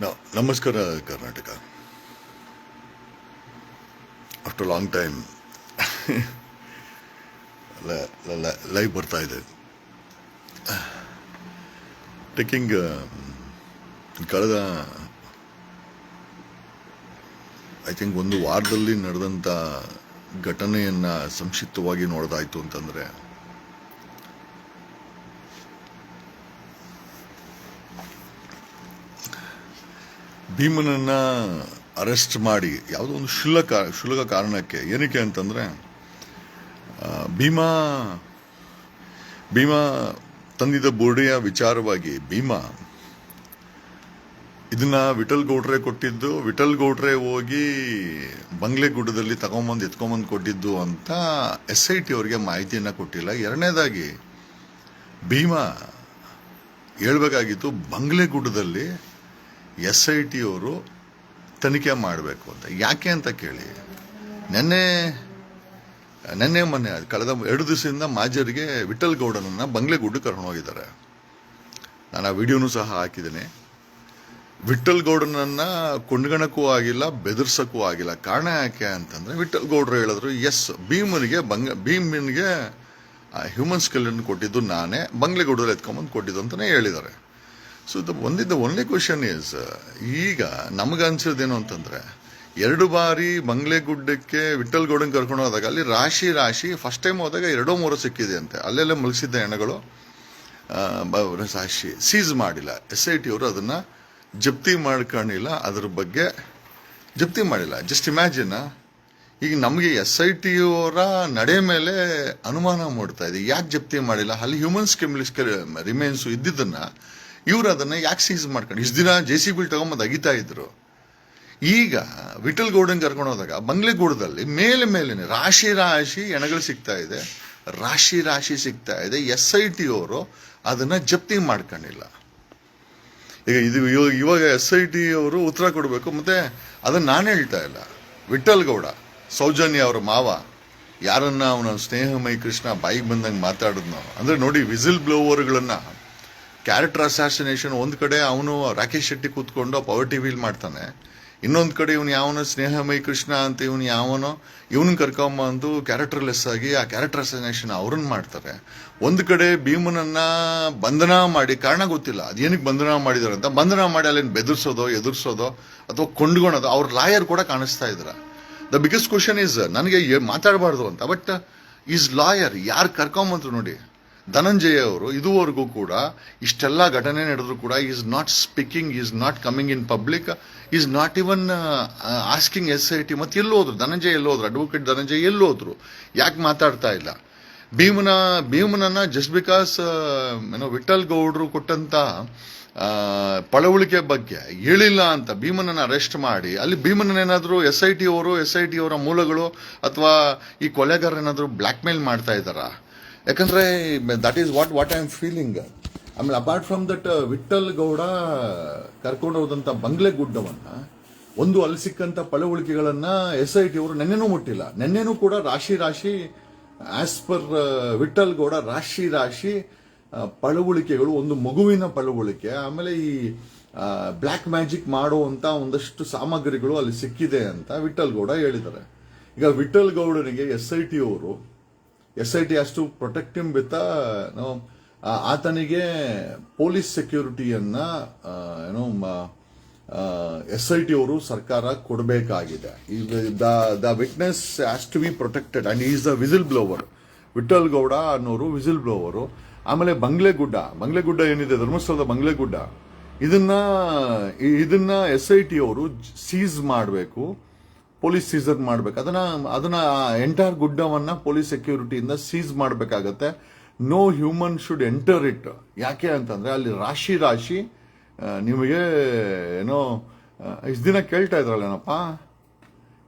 ನಮಸ್ಕಾರ Karnataka after long time live ಬರ್ತಾ ಇದೆ. ಟೇಕಿಂಗ್ ಕಳೆದ ಐ ಥಿಂಕ್ ಒಂದು ವಾರದಲ್ಲಿ ನಡೆದಂಥ ಘಟನೆಯನ್ನು ಸಂಕ್ಷಿಪ್ತವಾಗಿ ನೋಡೋದಾಯಿತು ಅಂತಂದ್ರೆ ಭೀಮನನ್ನ ಅರೆಸ್ಟ್ ಮಾಡಿ, ಯಾವುದೋ ಒಂದು ಶುಲ್ಕ ಶುಲ್ಕ ಕಾರಣಕ್ಕೆ ಏನಕ್ಕೆ ಅಂತಂದ್ರೆ ಭೀಮಾ ಭೀಮಾ ತಂದಿದ್ದ ಬೋರ್ಡಿಯ ವಿಚಾರವಾಗಿ ಭೀಮಾ ಇದನ್ನ ವಿಠಲ್ ಗೌಡ್ರೆ ಕೊಟ್ಟಿದ್ದು, ವಿಠಲ್ ಗೌಡ್ರೆ ಹೋಗಿ ಬಂಗ್ಲೆಗುಡ್ಡದಲ್ಲಿ ತಗೊಂಬಂದು, ಎತ್ಕೊಂಬಂದು ಕೊಟ್ಟಿದ್ದು ಅಂತ ಎಸ್ ಐ ಟಿ ಅವರಿಗೆ ಮಾಹಿತಿಯನ್ನ ಕೊಟ್ಟಿಲ್ಲ. ಎರಡನೇದಾಗಿ ಭೀಮಾ ಹೇಳ್ಬೇಕಾಗಿತ್ತು ಬಂಗ್ಲೆಗುಡ್ಡದಲ್ಲಿ ಎಸ್ ಐ ಟಿ ಅವರು ತನಿಖೆ ಮಾಡಬೇಕು ಅಂತ. ಯಾಕೆ ಅಂತ ಕೇಳಿ, ನೆನ್ನೆ ನೆನ್ನೆ ಮೊನ್ನೆ, ಕಳೆದ ಎರಡು ದಿವಸದಿಂದ ಮಾಜರಿಗೆ ವಿಠಲ್ ಗೌಡನನ್ನ ಬಂಗ್ಲೆಗುಡ್ಡು ಕರ್ಕೊಂಡು ಹೋಗಿದ್ದಾರೆ. ನಾನು ಆ ವಿಡಿಯೋನು ಸಹ ಹಾಕಿದ್ದೀನಿ. ವಿಠಲ್ ಗೌಡನನ್ನ ಕೊಂಡ್ಗಣಕ್ಕೂ ಆಗಿಲ್ಲ, ಬೆದರ್ಸೋಕ್ಕೂ ಆಗಿಲ್ಲ. ಕಾರಣ ಯಾಕೆ ಅಂತಂದ್ರೆ, ವಿಠಲ್ ಗೌಡ್ರು ಹೇಳಿದ್ರು, ಎಸ್, ಭೀಮನಿಗೆ ಬಂಗ, ಭೀಮನಿಗೆ ಹ್ಯೂಮನ್ ಸ್ಕೆಲನ್ನು ಕೊಟ್ಟಿದ್ದು ನಾನೇ, ಬಂಗ್ಲೆಗೌಡಲ್ಲಿ ಎತ್ಕೊಂಬಂದು ಕೊಟ್ಟಿದ್ದು ಅಂತಲೇ ಹೇಳಿದ್ದಾರೆ. ಸೊ ದ ಒಂದಿದ್ದ ಒನ್ಲಿ ಕ್ವಶನ್ ಈಸ್ ಈಗ ನಮಗನ್ಸೋದೇನು ಅಂತಂದ್ರೆ, ಎರಡು ಬಾರಿ ಬಂಗ್ಲೆಗುಡ್ಡಕ್ಕೆ ವಿಠಲ್ ಗೌಡನ್ ಕರ್ಕೊಂಡು ಹೋದಾಗ ಅಲ್ಲಿ ರಾಶಿ ರಾಶಿ ಫಸ್ಟ್ ಟೈಮ್ ಹೋದಾಗ ಎರಡೋ ಮೂರು ಸಿಕ್ಕಿದೆ ಅಂತೆ. ಅಲ್ಲೆಲ್ಲ ಮುಳುಗಿಸಿದ್ದ ಹೆಣಗಳು ರಾಶಿ ಸೀಸ್ ಮಾಡಿಲ್ಲ. ಎಸ್ ಐ ಟಿ ಅವರು ಅದನ್ನ ಜಪ್ತಿ ಮಾಡ್ಕೊಂಡಿಲ್ಲ. ಅದ್ರ ಬಗ್ಗೆ ಜಪ್ತಿ ಮಾಡಿಲ್ಲ. ಜಸ್ಟ್ ಇಮ್ಯಾಜಿನ್ ಈಗ ನಮಗೆ ಎಸ್ ಐ ಟಿ ಅವರ ನಡೆ ಮೇಲೆ ಅನುಮಾನ ಮೂಡ್ತಾ ಇದೆ. ಯಾಕೆ ಜಪ್ತಿ ಮಾಡಿಲ್ಲ? ಅಲ್ಲಿ ಹ್ಯೂಮನ್ ಸ್ಕೆಮ್ ರಿಮೈನ್ಸ್ ಇದ್ದಿದ್ದನ್ನ ಇವ್ರು ಅದನ್ನು ಯಾಕೆ ಸೀಸ್ ಮಾಡ್ಕೊಂಡು ಇಷ್ಟು ದಿನ ಜೆ ಸಿ ಬಿಲ್ ತಗೊಂಬಂದು ಅಗಿತಾ ಇದ್ರು. ಈಗ ವಿಠಲ್ ಗೌಡನ್ ಕರ್ಕೊಂಡು ಹೋದಾಗ, ಬಂಗ್ಲೆಗೂಡದಲ್ಲಿ ಮೇಲೆ ಮೇಲೇನೆ ರಾಶಿ ರಾಶಿ ಎಣಗಳು ಸಿಗ್ತಾ ಇದೆ. ರಾಶಿ ರಾಶಿ ಸಿಗ್ತಾ ಇದೆ. ಎಸ್ ಐ ಟಿ ಅವರು ಅದನ್ನ ಜಪ್ತಿ ಮಾಡ್ಕೊಂಡಿಲ್ಲ. ಈಗ ಇದು ಇವಾಗ ಎಸ್ ಐ ಟಿ ಅವರು ಉತ್ತರ ಕೊಡಬೇಕು, ಮತ್ತೆ ಅದನ್ನ ನಾನು ಹೇಳ್ತಾ ಇಲ್ಲ. ವಿಠಲ್ ಗೌಡ, ಸೌಜನ್ಯ ಅವರ ಮಾವ, ಯಾರನ್ನ ಅವನ ಸ್ನೇಹಮಯಿ ಕೃಷ್ಣ ಬಾಯಿಗೆ ಬಂದಂಗೆ ಮಾತಾಡಿದ್ನೋ, ಅಂದ್ರೆ ನೋಡಿ ವಿಸಿಲ್ ಬ್ಲೋವರ್ಗಳನ್ನ ಕ್ಯಾರೆಕ್ಟರ್ ಅಸಾಸಿನೇಷನ್ ಒಂದು ಕಡೆ ಅವನು ರಾಕೇಶ್ ಶೆಟ್ಟಿ ಕೂತ್ಕೊಂಡು ಪವರ್ ವೀಲ್ ಮಾಡ್ತಾನೆ. ಇನ್ನೊಂದು ಕಡೆ ಇವನು ಯಾವನೋ ಸ್ನೇಹಮಯಿ ಕೃಷ್ಣ ಅಂತ ಇವನು ಯಾವನೋ, ಇವನು ಕರ್ಕೊಂಬಂದು ಕ್ಯಾರೆಕ್ಟರ್ ಲೆಸ್ ಆಗಿ ಆ ಕ್ಯಾರೆಕ್ಟರ್ ಅಸಾಸಿನೇಷನ್ ಅವ್ರನ್ನ ಮಾಡ್ತಾರೆ. ಒಂದು ಕಡೆ ಭೀಮನನ್ನ ಬಂಧನ ಮಾಡಿ, ಕಾರಣ ಗೊತ್ತಿಲ್ಲ ಅದೇನಕ್ಕೆ ಬಂಧನ ಮಾಡಿದಾರೆ ಅಂತ, ಬಂಧನ ಮಾಡಿ ಅಲ್ಲಿ ಬೆದರ್ಸೋದೋ, ಎದುರಿಸೋದೋ, ಅಥವಾ ಕೊಂಡ್ಕೊಳೋದು, ಅವ್ರ ಲಾಯರ್ ಕೂಡ ಕಾಣಿಸ್ತಾ ಇದ್ರ. ದ ಬಿಗ್ಗೆಸ್ಟ್ ಕ್ವಶನ್ ಇಸ್ ನನಗೆ ಮಾತಾಡಬಾರ್ದು ಅಂತ ಬಟ್ ಈಸ್ ಲಾಯರ್ ಯಾರು ಕರ್ಕೊಂಬಂದ್ರು ನೋಡಿ. ಧನಂಜಯ ಅವರು ಇದುವರೆಗೂ ಕೂಡ ಇಷ್ಟೆಲ್ಲ ಘಟನೆ ನಡೆದರೂ ಕೂಡ is not speaking is not coming in public is not even asking S I T ಮತ್ತೆ ಎಲ್ಲೋದ್ರು, ಧನಂಜಯ ಎಲ್ಲೋದ್ರು ಅಡ್ವೊಕೇಟ್ ಧನಂಜಯ ಎಲ್ಲೋದ್ರು, ಯಾಕೆ ಮಾತಾಡ್ತಾ ಇಲ್ಲ? ಭೀಮನ, ಭೀಮನನ್ನ ಜಸ್ಟ್ ಬಿಕಾಸ್ ಏನೋ ವಿಠಲ್ ಗೌಡ್ರು ಕೊಟ್ಟಂತ ಪಳವಳಿಕೆ ಬಗ್ಗೆ ಹೇಳಿಲ್ಲ ಅಂತ ಭೀಮನನ್ನ ಅರೆಸ್ಟ್ ಮಾಡಿ, ಅಲ್ಲಿ ಭೀಮನೇನಾದರೂ ಎಸ್ ಐ ಟಿ ಅವರು ಎಸ್ ಐ ಟಿ ಅವರ ಮೂಲಗಳು ಅಥವಾ ಈ ಕೊಲೆಗಾರ ಏನಾದರೂ ಬ್ಲ್ಯಾಕ್ ಮೇಲ್ ಮಾಡ್ತಾ ಇದ್ದಾರಾ? ಯಾಕಂದ್ರೆ that is what what I am feeling ಆಮೇಲೆ apart from that Vittal Gowda ಕರ್ಕೊಂಡು ಹೋದಂಥ ಬಂಗ್ಲೆ ಗುಡ್ಡವನ್ನು, ಒಂದು ಅಲ್ಲಿ ಸಿಕ್ಕಂಥ ಪಳವಳಿಕೆಗಳನ್ನು ಎಸ್ ಐ ಟಿ ಅವರು ನೆನ್ನೆನೂ ಮುಟ್ಟಿಲ್ಲ. ನೆನ್ನೆನೂ ಕೂಡ ರಾಶಿ ರಾಶಿ ಆಸ್ ಪರ್ ವಿಠಲ್ ಗೌಡ ರಾಶಿ ರಾಶಿ ಪಳವಳಿಕೆಗಳು, ಒಂದು ಮಗುವಿನ ಪಳವಳಿಕೆ, ಆಮೇಲೆ ಈ ಬ್ಲ್ಯಾಕ್ ಮ್ಯಾಜಿಕ್ ಮಾಡುವಂತ ಒಂದಷ್ಟು ಸಾಮಗ್ರಿಗಳು ಅಲ್ಲಿ ಸಿಕ್ಕಿದೆ ಅಂತ ವಿಠಲ್ ಗೌಡ ಹೇಳಿದ್ದಾರೆ. ಈಗ ವಿಠಲ್ ಗೌಡನಿಗೆ ಎಸ್ ಐ ಟಿ ಅವರು ಎಸ್ ಐ ಟಿ ಅಷ್ಟು ಪ್ರೊಟೆಕ್ಟ್ ಹಿಮ್ ವಿತ್ ನಾವು ಆತನಿಗೆ ಪೊಲೀಸ್ ಸೆಕ್ಯೂರಿಟಿಯನ್ನ ಏನೋ ಎಸ್ ಐ ಟಿ ಅವರು ಸರ್ಕಾರ ಕೊಡಬೇಕಾಗಿದೆ. The witness has to be protected and is the whistle blower Vittal Gowda ಅನ್ನೋರು ವಿಸಿಲ್ ಬ್ಲೋವರು ಆಮೇಲೆ ಬಂಗ್ಲೆಗುಡ್ಡ. ಬಂಗ್ಲೆಗುಡ್ಡ ಏನಿದೆ? ಧರ್ಮಸ್ಥಳದ ಬಂಗ್ಲೆಗುಡ್ಡ. ಇದನ್ನ ಇದನ್ನ ಎಸ್ ಐ ಟಿ ಅವರು ಸೀಸ್ ಮಾಡಬೇಕು. ಪೊಲೀಸ್ ಸೀಸರ್ ಮಾಡ್ಬೇಕು. ಅದನ್ನ ಅದನ್ನ ಎಂಟೈರ್ ಗುಡ್ಡವನ್ನ ಪೊಲೀಸ್ ಸೆಕ್ಯೂರಿಟಿಯಿಂದ ಸೀಸ್ ಮಾಡಬೇಕಾಗತ್ತೆ. No human should enter it ಯಾಕೆ ಅಂತಂದ್ರೆ ಅಲ್ಲಿ ರಾಶಿ ರಾಶಿ ನಿಮಗೆ, ಏನೋ ಇಷ್ಟು ದಿನ ಕೇಳ್ತಾ ಇದ್ರಲ್ಲೇನಪ್ಪ?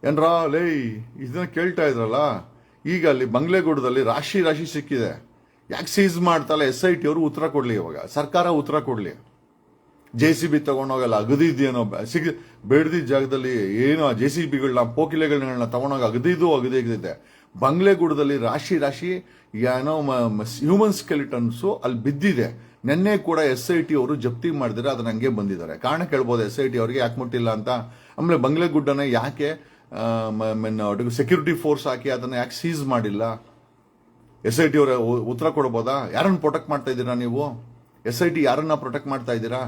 ಏನ್ರಾ, ಲೇ, ಇಷ್ಟು ದಿನ ಕೇಳ್ತಾ ಇದ್ರಲ್ಲ? ಈಗ ಅಲ್ಲಿ ಬಂಗ್ಲೆಗೂಡದಲ್ಲಿ ರಾಶಿ ರಾಶಿ ಸಿಕ್ಕಿದೆ. ಯಾಕೆ ಸೀಸ್ ಮಾಡ್ತಲ್ಲ ಎಸ್ ಐ ಟಿ ಅವರು ಉತ್ತರ ಕೊಡ್ಲಿ ಇವಾಗ. ಸರ್ಕಾರ ಉತ್ತರ ಕೊಡ್ಲಿ. ಜೆ ಸಿ ಬಿ ತಗೊಂಡೋಗಲ್ಲ ಅಗದಿದ್ಯೇನೋ ಸಿಗ ಬೇಡದಿದ್ದ ಜಾಗದಲ್ಲಿ ಏನೋ ಜೆ ಸಿ ಬಿಗಳನ್ನ ಪೋಕಿಲೆಗಳನ್ನ ತಗೊಂಡೋಗ ಅಗದಿದ್ದು ಅಗದಿದೆ ಬಂಗ್ಲೆಗೂಡದಲ್ಲಿ ರಾಶಿ ರಾಶಿ ಏನೋ ಹ್ಯೂಮನ್ ಸ್ಕೆಲಿಟನ್ಸು ಅಲ್ಲಿ ಬಿದ್ದಿದೆ. ನಿನ್ನೆ ಕೂಡ ಎಸ್ ಐ ಟಿ ಅವರು ಜಪ್ತಿ ಮಾಡಿದರೆ ಅದನ್ನ ಹಂಗೆ ಬಂದಿದ್ದಾರೆ. ಕಾರಣ ಕೇಳ್ಬೋದು ಎಸ್ ಐ ಟಿ ಅವರಿಗೆ ಯಾಕೆ ಮುಟ್ಟಿಲ್ಲ ಅಂತ. ಆಮೇಲೆ ಬಂಗ್ಲೆಗುಡ್ಡನ ಯಾಕೆ ಸೆಕ್ಯೂರಿಟಿ ಫೋರ್ಸ್ ಹಾಕಿ ಅದನ್ನ ಯಾಕೆ ಸೀಸ್ ಮಾಡಿಲ್ಲ? ಎಸ್ ಐ ಟಿ ಅವರ ಉತ್ತರ ಕೊಡ್ಬೋದಾ? ಯಾರನ್ನ ಪ್ರೊಟೆಕ್ಟ್ ಮಾಡ್ತಾ ಇದ್ದೀರಾ ನೀವು? ಎಸ್ ಐ ಟಿ ಯಾರನ್ನ ಪ್ರೊಟೆಕ್ಟ್ ಮಾಡ್ತಾ ಇದ್ದೀರಾ?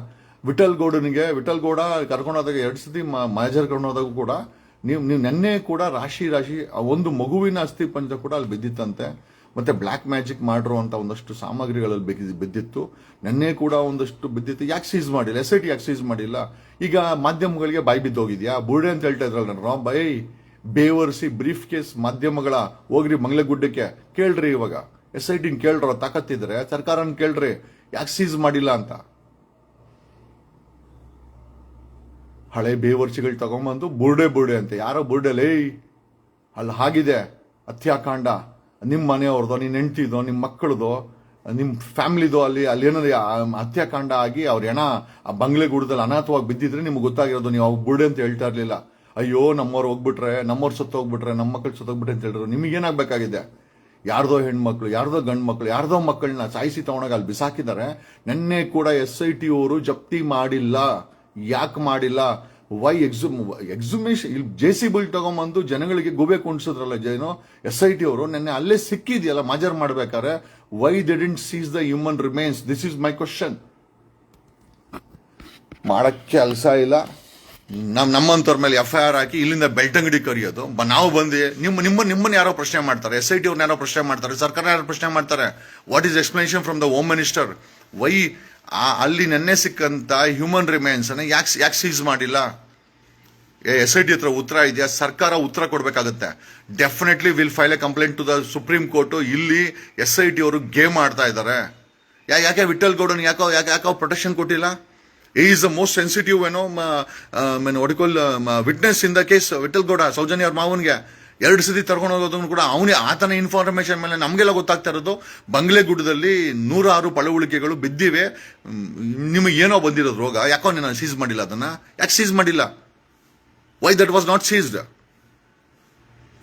ವಿಠಲ್ ಗೌಡನಿಗೆ, ವಿಠಲ್ ಗೌಡ ಕರ್ಕೊಂಡೋದಾಗ ಎರಡು ಸತಿ ಮಾಜರ್ ಕರ್ಕೊಂಡೋದಾಗೂ ಕೂಡ ನೀವು ನೀವು ನೆನ್ನೆ ಕೂಡ ರಾಶಿ ರಾಶಿ ಒಂದು ಮಗುವಿನ ಅಸ್ಥಿ ಪಂಜ ಕೂಡ ಅಲ್ಲಿ ಬಿದ್ದಿತ್ತಂತೆ. ಮತ್ತೆ ಬ್ಲ್ಯಾಕ್ ಮ್ಯಾಜಿಕ್ ಮಾಡಿರೋ ಅಂತ ಒಂದಷ್ಟು ಸಾಮಗ್ರಿಗಳಲ್ಲಿ ಬಿದ್ದಿ- ಬಿದ್ದಿತ್ತು. ನೆನ್ನೆ ಕೂಡ ಒಂದಷ್ಟು ಬಿದ್ದಿತ್ತು. ಯಾಕೆ ಸೀಸ್ ಮಾಡಿಲ್ಲ? ಎಸ್ ಐ ಟಿ ಯಾಕೆ ಸೀಸ್ ಮಾಡಿಲ್ಲ? ಈಗ ಮಾಧ್ಯಮಗಳಿಗೆ ಬಾಯಿ ಬಿದ್ದೋಗಿದ್ಯಾ? ಬುರ್ಡೆ ಅಂತ ಹೇಳ್ತಾ ಇದ್ರಲ್ಲ ನಾನು ಬೈ ಬೇವರ್ಸಿ ಬ್ರೀಫ್ ಕೇಸ್ ಮಾಧ್ಯಮಗಳ ಹೋಗ್ರಿ ಮಂಗ್ಲಗುಡ್ಡಕ್ಕೆ. ಕೇಳ್ರಿ ಇವಾಗ. ಎಸ್ ಐ ಟಿನ್ ಕೇಳ್ರ ತಾಕತ್ತಿದ್ರೆ, ಸರ್ಕಾರನ ಕೇಳ್ರಿ. ಯಾಕೆ ಸೀಸ್ ಮಾಡಿಲ್ಲ ಅಂತ? ಹಳೆ ಬೇವರ್ಸಿಗಳು ತಗೊಂಬಂದು ಬುರ್ಡೆ ಬುರ್ಡೆ ಅಂತ. ಯಾರೋ ಬುರ್ಡೆ ಲೇ, ಅಲ್ಲಿ ಹಾಗಿದೆ, ಹತ್ಯಾಕಾಂಡ. ನಿಮ್ಮ ಮನೆಯವ್ರದೋ ನಿನ್ನ ಹೆಂಡ್ತಿದೋ ನಿಮ್ಮ ಮಕ್ಕಳದೋ ನಿಮ್ಮ ಫ್ಯಾಮ್ಲಿದು ಅಲ್ಲಿ ಅಲ್ಲಿ ಏನಾದ್ರು ಅತ್ಯಾಕಾಂಡ ಹತ್ಯಾಕಾಂಡ ಆಗಿ ಅವ್ರ ಹೆಣ ಆ ಬಂಗ್ಲೆ ಗುಡದಲ್ಲಿ ಅನಾಥವಾಗಿ ಬಿದ್ದಿದ್ರೆ ನಿಮ್ಗೆ ಗೊತ್ತಾಗಿರೋದು, ನೀವು ಅವಾಗ ಬುರ್ಡೆ ಅಂತ ಹೇಳ್ತಾ ಇರಲಿಲ್ಲ. ಅಯ್ಯೋ, ನಮ್ಮವ್ರು ಹೋಗ್ಬಿಟ್ರೆ, ನಮ್ಮವ್ರು ಸತ್ತು ಹೋಗ್ಬಿಟ್ರೆ ನಮ್ಮ ಮಕ್ಕಳು ಸತ್ತೋಗ್ಬಿಟ್ರೆ ಅಂತ ಹೇಳಿದ್ರು. ನಿಮಗೇನಾಗಬೇಕಾಗಿದೆ ಯಾರ್ದೋ ಹೆಣ್ಮಕ್ಳು, ಯಾರ್ದೋ ಗಂಡು ಮಕ್ಕಳು ಯಾರ್ದೋ ಮಕ್ಕಳನ್ನ ಸಾಯಿಸಿ ತಗೊಂಡಾಗ ಅಲ್ಲಿ ಬಿಸಾಕಿದ್ದಾರೆ. ನಿನ್ನೆ ಕೂಡ ಎಸ್ ಐ ಟಿ ಅವರು ಜಪ್ತಿ ಮಾಡಿಲ್ಲ. ಯಾಕೆ ಮಾಡಿಲ್ಲ? ವೈ ಎಕ್ಸು ಎಕ್ಸುಮೇಷನ್ ಇಲ್ಲಿ ಜೆ ಸಿ ಬಿಲ್ ತಗೊಂಬಂದು ಜನಗಳಿಗೆ ಗುಬೆ ಕುಣಿಸಿದ್ರಲ್ಲ ಜೈನು ಎಸ್ ಐ ಟಿ ಅವರು, ನಿನ್ನೆ ಅಲ್ಲೇ ಸಿಕ್ಕಿದೆಯಲ್ಲ, ಮಜರ್ ಮಾಡ್ಬೇಕಾದ್ರೆ why they didn't seize the human remains this is my question ಮಾಡಕ್ಕೆ ಕೆಲಸ ಇಲ್ಲ. ನಮ್ ನಮ್ಮಂತವ್ರ ಮೇಲೆ ಎಫ್ ಐ ಆರ್ ಹಾಕಿ ಇಲ್ಲಿಂದ ಬೆಳ್ತಂಗಡಿ ಕರಿಯೋದು. ನಾವು ಬಂದು ನಿಮ್ಮ ನಿಮ್ಮ ನಿಮ್ಮನ್ನ ಯಾರೋ ಪ್ರಶ್ನೆ ಮಾಡ್ತಾರೆ, ಎಸ್ ಐ ಟಿ ಅವ್ರನ್ನ ಯಾರೋ ಪ್ರಶ್ನೆ ಮಾಡ್ತಾರೆ, ಸರ್ಕಾರ ಯಾರೋ ಪ್ರಶ್ನೆ ಮಾಡ್ತಾರೆ. What is explanation from the home minister why ಅಲ್ಲಿ ನೆನ್ನೆ ಸಿಕ್ಕಂತ ಹ್ಯೂಮನ್ ರಿಮೈನ್ಸ್ ಅನ್ನ ಯಾಕೆ ಯಾಕೆ ಸೀಸ್ ಮಾಡಿಲ್ಲ? ಎಸ್ ಐ ಟಿ ಹತ್ರ ಉತ್ತರ ಇದೆಯಾ? ಸರ್ಕಾರ ಉತ್ತರ ಕೊಡಬೇಕಾಗುತ್ತೆ. Definitely will file a complaint to the Supreme Court ಇಲ್ಲಿ ಎಸ್ ಐ ಟಿ ಅವರು ಗೇಮ್ ಆಡ್ತಾ ಇದ್ದಾರೆ ಯಾಕೆ ವಿಠಲ್ ಗೌಡನ್ ಯಾಕೋ ಯಾಕೆ ಯಾಕೋ ಪ್ರೊಟೆಕ್ಷನ್ ಕೊಟ್ಟಿಲ್ಲ? ಈಸ್ ದ ಮೋಸ್ಟ್ ಸೆನ್ಸಿಟಿವ್, ಏನೋ ಒಡಿಕೋಲ್ witness in the case Vittal Gowda, Sowjanya ಅವ್ರ ಮಾವನ್ಗೆ ಎರಡು ಸತಿ ತರ್ಕೊಂಡು ಹೋಗೋದನ್ನು ಕೂಡ ಅವನೇ ಆತನ ಇನ್ಫಾರ್ಮೇಶನ್ ಮೇಲೆ ನಮಗೆಲ್ಲ ಗೊತ್ತಾಗ್ತಾ ಇರೋದು. ಬಂಗ್ಲೆಗುಡ್ಡದಲ್ಲಿ ನೂರಾರು ಪಳವಳಿಕೆಗಳು ಬಿದ್ದಿವೆ. ನಿಮಗೆ ಏನೋ ಬಂದಿರೋದು ರೋಗ, ಯಾಕೋ ನೀನು ಸೀಸ್ ಮಾಡಿಲ್ಲ ಅದನ್ನು? ಯಾಕೆ ಸೀಸ್ ಮಾಡಿಲ್ಲ? Why that was not seized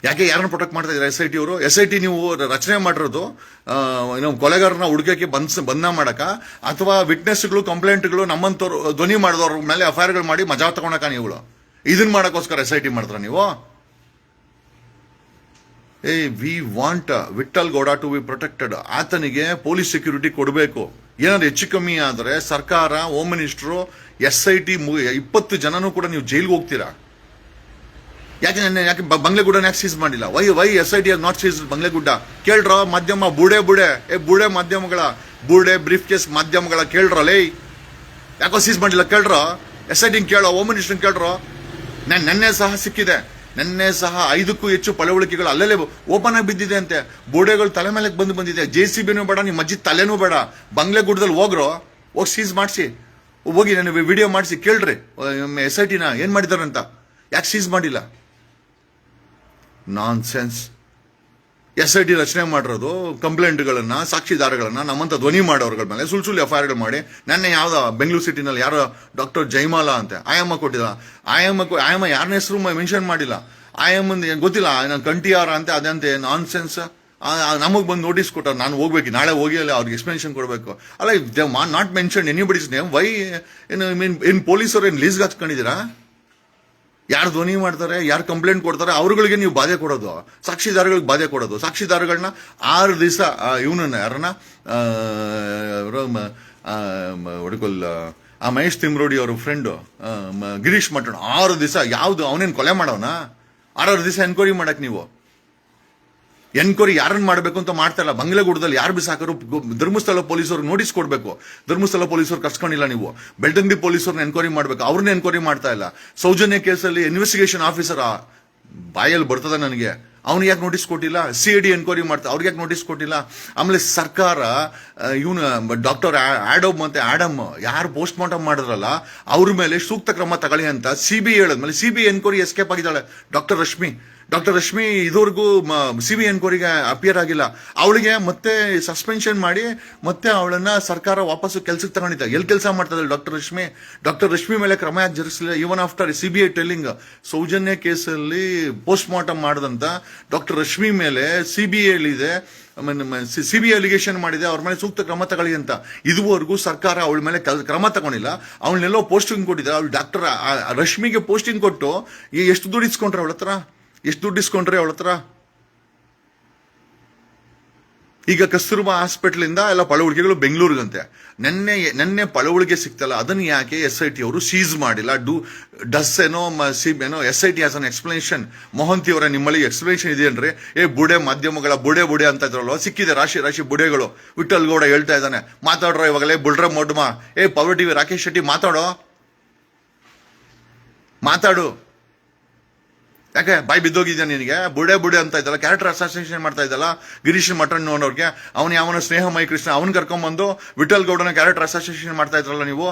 ಯಾಕೆ ಯಾರನ್ನ ಪ್ರೊಟೆಕ್ಟ್ ಮಾಡ್ತಾ ಇದ್ದಾರೆ ಎಸ್ ಐ ಟಿ ಅವರು? ಎಸ್ ಐ ಟಿ ನೀವು ರಚನೆ ಮಾಡಿರೋದು ಏನೋ ಕೊಲೆಗಾರನ ಹುಡುಗಕ್ಕೆ ಬಂದ್ ಬಂಧನ ಮಾಡಕ? ಅಥವಾ ವಿಟ್ನೆಸ್ಗಳು ಕಂಪ್ಲೇಂಟ್ಗಳು ನಮ್ಮಂಥವ್ರು, ಧ್ವನಿ ಮಾಡಿದವ್ರ ಮೇಲೆ ಎಫ್ ಐ ಆರ್ಗಳು ಮಾಡಿ ಮಜಾ ತಗೊಳಕ ನೀವುಗಳು? ಇದನ್ನ ಮಾಡೋಕ್ಕೋಸ್ಕರ ಎಸ್ ಐ ಟಿ ಮಾಡಿದ್ರ ನೀವು? ಏ we want Vittal Gowda to be protected ಆತನಿಗೆ ಪೊಲೀಸ್ ಸೆಕ್ಯೂರಿಟಿ ಕೊಡಬೇಕು. ಏನಾದ್ರು ಹೆಚ್ಚು ಕಮ್ಮಿ ಆದರೆ ಸರ್ಕಾರ home minister S I T ಇಪ್ಪತ್ತು ಜನನೂ ಕೂಡ ನೀವು ಜೈಲ್ಗೆ ಹೋಗ್ತೀರಾ? ಯಾಕೆ ನನ್ನ ಯಾಕೆ ಬ- ಬಂಗ್ಲೆಗುಡ್ಡ ಯಾಕೆ ಸೀಸ್ ಮಾಡಿಲ್ಲ? Why why S I T not seize Banglegudda ಕೇಳ್ರ ಮಾಧ್ಯಮ ಬುಡೆ ಬುಡೆ. ಏ, ಬುಡೆ ಮಾಧ್ಯಮಗಳ, ಬುಡೆ ಬ್ರೀಫ್ ಕೇಸ್ ಮಾಧ್ಯಮಗಳ ಕೇಳ್ರ, ಲೇ. ಯಾಕೋ ಸೀಸ್ ಮಾಡಿಲ್ಲ ಕೇಳ್ರ? ಎಸ್ ಐ ಟಿ ಕೇಳೋ ಹೋಮ್ ಮಿನಿಸ್ಟರ್ ಕೇಳ್ರ? ನಾನು, ನೆನ್ನೆ ಸಹ ಸಿಕ್ಕಿದೆ. ನೆನ್ನೆ ಸಹ ಐದಕ್ಕೂ ಹೆಚ್ಚು ಪಳವಳಿಕೆಗಳು ಅಲ್ಲಲ್ಲೇ ಓಪನ್ ಆಗಿ ಬಿದ್ದಿದೆ ಅಂತೆ. ಬೋಡೆಗಳು ತಲೆ ಮೇಲೆ ಬಂದು ಬಂದಿದೆ. ಜೆ ಸಿ ಬಿನೂ ಬೇಡ, ನಿಮ್ಮ ಅಜ್ಜಿ ತಲೆನೂ ಬೇಡ. ಬಂಗ್ಲೆಗುಡ್ಡದಲ್ಲಿ ಹೋಗ್ರೋ, ಹೋಗಿ ಸೀಸ್ ಮಾಡಿಸಿ. ಹೋಗಿ ನಾನು ವಿಡಿಯೋ ಮಾಡಿಸಿ, ಕೇಳ್ರಿ. ಎಸ್ ಐ ಟಿನ ಏನು ಮಾಡಿದಾರಂತ ಯಾಕೆ ಸೀಸ್ ಮಾಡಿಲ್ಲ? Nonsense S I T ರಚನೆ ಮಾಡಿರೋದು ಕಂಪ್ಲೇಂಟ್ಗಳನ್ನು, ಸಾಕ್ಷಿದಾರಗಳನ್ನು, ನಮ್ಮಂತ ಧ್ವನಿ ಮಾಡೋರ್ಗಳ ಮೇಲೆ ಸುಳ್ಳು ಸುಳ್ಳು ಎಫ್ ಐ ಆರ್ಗಳು ಮಾಡಿ, ನೆನ್ನೆ ಯಾವುದೋ ಬೆಂಗಳೂರು ಸಿಟಿನಲ್ಲಿ ಯಾರೋ ಡಾಕ್ಟರ್ ಜೈಮಾಲಾ ಅಂತೆ ಆಯಮ್ಮ ಕೊಟ್ಟಿಲ್ಲ. ಆಯಮ್ಮ ಆಯಮ್ಮ ಯಾರನ್ನ ಹೆಸರು ಮೆನ್ಷನ್ ಮಾಡಿಲ್ಲ. ಆಯಮ್ಮಂದು ಗೊತ್ತಿಲ್ಲ ನಾನು ಕಂಟಿಯಾರ ಅಂತೆ, ಅದಂತೆ ನಾನ್ ಸೆನ್ಸ್ ನಮಗೆ ಬಂದು ನೋಟಿಸ್ ಕೊಟ್ಟಾರ, ನಾನು ಹೋಗ್ಬೇಕು, ನಾಳೆ ಹೋಗಿ ಅಲ್ಲಿ ಅವ್ರಿಗೆ ಎಕ್ಸ್ಪ್ಲನೇಷನ್ ಕೊಡಬೇಕು. ಅಲ್ಲ they not mention anybody's name why ಏನು ಮೀನ್ ಏನು ಪೊಲೀಸರು ಏನು ಲೀಸ್ಗೆ ಹಚ್ಕೊಂಡಿದ್ದೀರಾ? ಯಾರು ಧ್ವನಿ ಮಾಡ್ತಾರೆ, ಯಾರು ಕಂಪ್ಲೇಂಟ್ ಕೊಡ್ತಾರೆ, ಅವ್ರುಗಳಿಗೆ ನೀವು ಬಾಧೆ ಕೊಡೋದು. ಸಾಕ್ಷಿದಾರಗಳಿಗೆ ಬಾಧೆ ಕೊಡೋದು. ಸಾಕ್ಷಿದಾರಗಳನ್ನ ಆರು ದಿವಸ ಇವನನ್ನ, ಯಾರನ್ನ? ಒಡಕೊಲ್ ಆ ಮಹೇಶ್ ತಿಮ್ರೋಡಿ ಅವ್ರ ಫ್ರೆಂಡು ಗಿರೀಶ್ ಮಟ್ಟಣ ಆರು ದಿವಸ, ಯಾವುದು, ಅವನೇನು ಕೊಲೆ ಮಾಡೋನಾ ಆರಾರು ದಿವಸ ಎನ್ಕ್ವೈರಿ ಮಾಡಕ್ಕೆ ನೀವು. ಎನ್ಕ್ವೈರಿ ಯಾರನ್ನ ಮಾಡಬೇಕು ಅಂತ ಮಾಡ್ತಾ ಇಲ್ಲ. ಬಂಗ್ಲೆಗೂಡದಲ್ಲಿ ಯಾರು ಬಿಸಾಕರು ಧರ್ಮಸ್ಥಳ ಪೊಲೀಸರು ನೋಟಿಸ್ ಕೊಡಬೇಕು. ಧರ್ಮಸ್ಥಳ ಪೊಲೀಸರು ಕರ್ಸ್ಕೊಂಡಿಲ್ಲ ನೀವು. ಬೆಳ್ತಂಗಿ ಪೊಲೀಸರನ್ನ ಎನ್ಕ್ವೈರಿ ಮಾಡಬೇಕು. ಅವ್ರನ್ನ ಎನ್ಕ್ವೈರಿ ಮಾಡ್ತಾ ಇಲ್ಲ. ಸೌಜನ್ಯ ಕೇಸಲ್ಲಿ ಇನ್ವೆಸ್ಟಿಗೇಷನ್ ಆಫೀಸರ್ ಬಾಯಲ್ಲಿ ಬರ್ತದೆ ನನಗೆ. ಅವ್ನಿಗೆ ಯಾಕೆ ನೋಟಿಸ್ ಕೊಟ್ಟಿಲ್ಲ? ಸಿ ಇ ಡಿ ಎನ್ಕ್ವೈರಿ ಮಾಡ್ತಾ ಅವ್ರಿಗೆ ಯಾಕೆ ನೋಟಿಸ್ ಕೊಟ್ಟಿಲ್ಲ? ಆಮೇಲೆ ಸರ್ಕಾರ ಇವನು ಡಾಕ್ಟರ್ ಆಡಮ್ ಮತ್ತೆ ಆಡಮ್ ಯಾರು ಪೋಸ್ಟ್ ಮಾರ್ಟಮ್ ಮಾಡಿದ್ರಲ್ಲ, ಅವ್ರ ಮೇಲೆ ಸೂಕ್ತ ಕ್ರಮ ತಗೊಳ್ಳಿ ಅಂತ ಸಿ ಬಿ ಹೇಳಿದ್ಮೇಲೆ ಸಿ ಬಿ ಎನ್ಕ್ವೈರಿ ಎಸ್ಕೇಪ್ ಆಗಿದ್ದಾಳೆ. ಡಾಕ್ಟರ್ ರಶ್ಮಿ. ಡಾಕ್ಟರ್ ರಶ್ಮಿ ಇದುವರೆಗೂ ಸಿ ಬಿ ಎನ್ಕ್ವೈರಿಗೆ ಅಪಿಯರ್ ಆಗಿಲ್ಲ. ಅವಳಿಗೆ ಮತ್ತೆ ಸಸ್ಪೆನ್ಷನ್ ಮಾಡಿ ಮತ್ತೆ ಅವಳನ್ನ ಸರ್ಕಾರ ವಾಪಸ್ಸು ಕೆಲಸಕ್ಕೆ ತಗೊಂಡಿದ್ದ. ಎಲ್ಲಿ ಕೆಲಸ ಮಾಡ್ತದೆ ಡಾಕ್ಟರ್ ರಶ್ಮಿ? ಡಾಕ್ಟರ್ ರಶ್ಮಿ ಮೇಲೆ ಕ್ರಮ ಯಾಕೆ ಜರುಗಿಸಲಿಲ್ಲ? Even after C B I telling Sowjanya ಕೇಸಲ್ಲಿ ಪೋಸ್ಟ್ ಮಾರ್ಟಮ್ ಮಾಡಿದಂತ ಡಾಕ್ಟರ್ ರಶ್ಮಿ ಮೇಲೆ ಸಿ ಬಿ ಐ ಇದೆ ಸಿ ಬಿ ಅಲಿಗೇಷನ್ ಮಾಡಿದೆ. ಅವ್ರ ಮೇಲೆ ಸೂಕ್ತ ಕ್ರಮ ತಗೊಳ್ಳಿ ಅಂತ. ಇದುವರೆಗೂ ಸರ್ಕಾರ ಅವಳ ಮೇಲೆ ಕ್ರಮ ತಗೊಂಡಿಲ್ಲ. ಅವಳನ್ನೆಲ್ಲೋ ಪೋಸ್ಟಿಂಗ್ ಕೊಟ್ಟಿದ್ದಾರೆ. ಅವ್ಳು ಡಾಕ್ಟರ್ ರಶ್ಮಿಗೆ ಪೋಸ್ಟಿಂಗ್ ಕೊಟ್ಟು ಎಷ್ಟು ದುಡಿಸ್ಕೊಂಡ್ರೆ ಅವಳ ಹತ್ರ ಎಷ್ಟು ದುಡ್ಡು ಇಸ್ಕೊಂಡ್ರೆ ಅವಳ ಹತ್ರ? ಈಗ ಕಸ್ತೂರ್ಬಾ ಹಾಸ್ಪಿಟ್ಲಿಂದ ಎಲ್ಲ ಪಳವಳಿಕೆಗಳು ಬೆಂಗಳೂರಿಗಂತೆ. ನೆನ್ನೆ ನೆನ್ನೆ ಪಳವಳಿಕೆ ಸಿಕ್ತಲ್ಲ ಅದನ್ನ ಯಾಕೆ ಎಸ್ ಐ ಟಿ ಅವರು ಸೀಸ್ ಮಾಡಿಲ್ಲ? ಡು, ಡಸ್ ಏನೋ ಸಿ ಏನೋ, S I T as an explanation Mohanty ಅವರ ನಿಮ್ಮಲ್ಲಿ ಎಕ್ಸ್ಪ್ಲನೇಷನ್ ಇದೆಯನ್ರಿ ಏ, ಬುಡೆ ಮಾಧ್ಯಮಗಳ ಬುಡೆ ಬುಡೆ ಅಂತ ಇದ್ರಲ್ವ? ಸಿಕ್ಕಿದೆ ರಾಶಿ ರಾಶಿ ಬುಡೆಗಳು. ವಿಠಲ್ ಗೌಡ ಹೇಳ್ತಾ ಇದ್ದಾನೆ, ಮಾತಾಡ್ರೋ ಇವಾಗಲೇ ಬುಡ್ರ ಮೊಡ್ಮ. ಏ, ಪವರ್ ಟಿವಿ ರಾಕೇಶ್ ಶೆಟ್ಟಿ, ಮಾತಾಡೋ? ಮಾತಾಡು. ಯಾಕೆ? ಬಾಯಿ ಬಿದ್ದೋಗಿದ್ಯಾ ನಿನಗೆ? ಬುಡೆ ಬುಡೆ ಅಂತ ಇದ್ದಲ್ಲ ಕ್ಯಾರೆಕ್ಟರ್ ಅಸೋಸಿಯೇಷನ್ ಮಾಡ್ತಾ ಇದ್ದಲ್ಲ, ಗಿರೀಶ್ ಮಠಣ್ಣು ಅನ್ನೋರಿಗೆ. ಅವನು ಯಾವನ ಸ್ನೇಹಮೈ ಕೃಷ್ಣ, ಅವನ್ ಕರ್ಕೊಂಬಂದು ವಿಠಲ್ ಗೌಡನ ಕ್ಯಾರೆಕ್ಟರ್ ಅಸೋಸಿಯೇಷನ್ ಮಾಡ್ತಾ ಇದ್ರಲ್ಲ ನೀವು?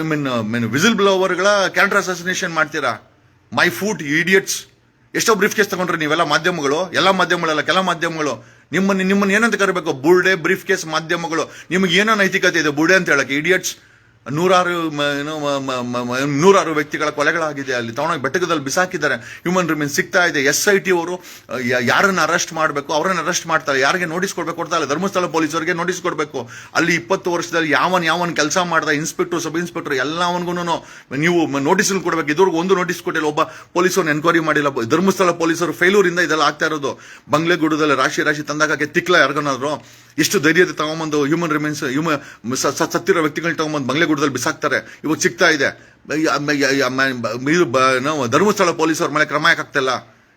ಐ ಮೀನ್ ಮೀನ್ ವಿಸಿಲ್ ಬ್ಲೋವರ್ಗಳ ಕ್ಯಾರೆಕ್ಟರ್ ಅಸೋಸಿಯೇಷನ್ ಮಾಡ್ತೀರಾ? ಮೈ ಫುಡ್ ಇಡಿಯಟ್ಸ್ ಎಷ್ಟೋ ಬ್ರೀಫ್ ಕೇಸ್ ತಗೊಂಡ್ರಿ ನೀವೆಲ್ಲ, ಮಾಧ್ಯಮಗಳು. ಎಲ್ಲ ಮಾಧ್ಯಮಗಳಲ್ಲ ಕೆಲ ಮಾಧ್ಯಮಗಳು. ನಿಮ್ಮನ್ನು, ನಿಮ್ಮನ್ನ ಏನಂತ ಕರಿಬೇಕು? ಬುರ್ಡೆ ಬ್ರೀಫ್ ಕೇಸ್ ಮಾಧ್ಯಮಗಳು. ನಿಮ್ಗೆ ಏನೋ ನೈತಿಕತೆ ಇದೆ, ಬುಡೆ ಅಂತ ಹೇಳಕ್ಕೆ ಇಡಿಯಟ್ಸ್ ನೂರಾರು ಏನೋ ನೂರಾರು ವ್ಯಕ್ತಿಗಳ ಕೊಲೆಗಳಾಗಿದೆ. ಅಲ್ಲಿ ತಗೊಂಡೋಗಿ ಬೆಟ್ಟಗದಲ್ಲಿ ಬಿಸಾಕಿದ್ದಾರೆ. ಹ್ಯೂಮನ್ ರಿಮೈನ್ ಸಿಗ್ತಾ ಇದೆ. ಎಸ್ ಐ ಟಿ ಅವರು ಯಾರನ್ನು ಅರೆಸ್ಟ್ ಮಾಡಬೇಕು, ಅವರನ್ನು ಅರೆಸ್ಟ್ ಮಾಡ್ತಾರೆ. ಯಾರಿಗೆ ನೋಟಿಸ್ ಕೊಡ್ಬೇಕು ಕೊಡ್ತಾ ಇಲ್ಲ. ಧರ್ಮಸ್ಥಳ ಪೊಲೀಸರಿಗೆ ನೋಟಿಸ್ ಕೊಡಬೇಕು. ಅಲ್ಲಿ ಇಪ್ಪತ್ತು ವರ್ಷದಲ್ಲಿ ಯಾವನ್ ಯಾವನ್ ಕೆಲಸ ಮಾಡ್ದ ಇನ್ಸ್ಪೆಕ್ಟರ್ ಸಬ್ ಇನ್ಸ್ಪೆಕ್ಟರ್ ಎಲ್ಲವನ್ಗೂ ನೀವು ನೋಟಿಸ್ ಕೊಡಬೇಕು. ಇದುವರೆಗೂ ಒಂದು ನೋಟಿಸ್ ಕೊಟ್ಟಿಲ್ಲ. ಒಬ್ಬ ಪೊಲೀಸರು ಎನ್ಕ್ವೈರಿ ಮಾಡಿಲ್ಲ. ಧರ್ಮಸ್ಥಳ ಪೊಲೀಸರು ಫೇಲ್ಯೂರಿಂದ ಇದೆಲ್ಲ ಆಗ್ತಾ ಇರೋದು. ಬಂಗ್ಲೆಗೂಡದಲ್ಲಿ ರಾಶಿ ರಾಶಿ ತಂದಾಗ ತಿಕ್ಲ ಯಾರಿಗನಾದ್ರು, ಇಷ್ಟು ಧೈರ್ಯದ ತಗೊಂಬಂದು ಹ್ಯೂಮನ್ ರಿಮೈನ್ಸ್ ಹ್ಯೂಮನ್ ಸತ್ತಿರೋ ವ್ಯಕ್ತಿಗಳನ್ನ ತಗೊಂಬಂದು ಬಂಗ್ಲೆಗೂಡದಲ್ಲಿ ಬಿಸಾಕ್ತಾರೆ. ಇವಾಗ ಸಿಗ್ತಾ ಇದೆ. ಧರ್ಮಸ್ಥಳ ಪೊಲೀಸವ್ರ ಮೇಲೆ ಕ್ರಮ ಯಾಕಾಗ್ತಿಲ್ಲ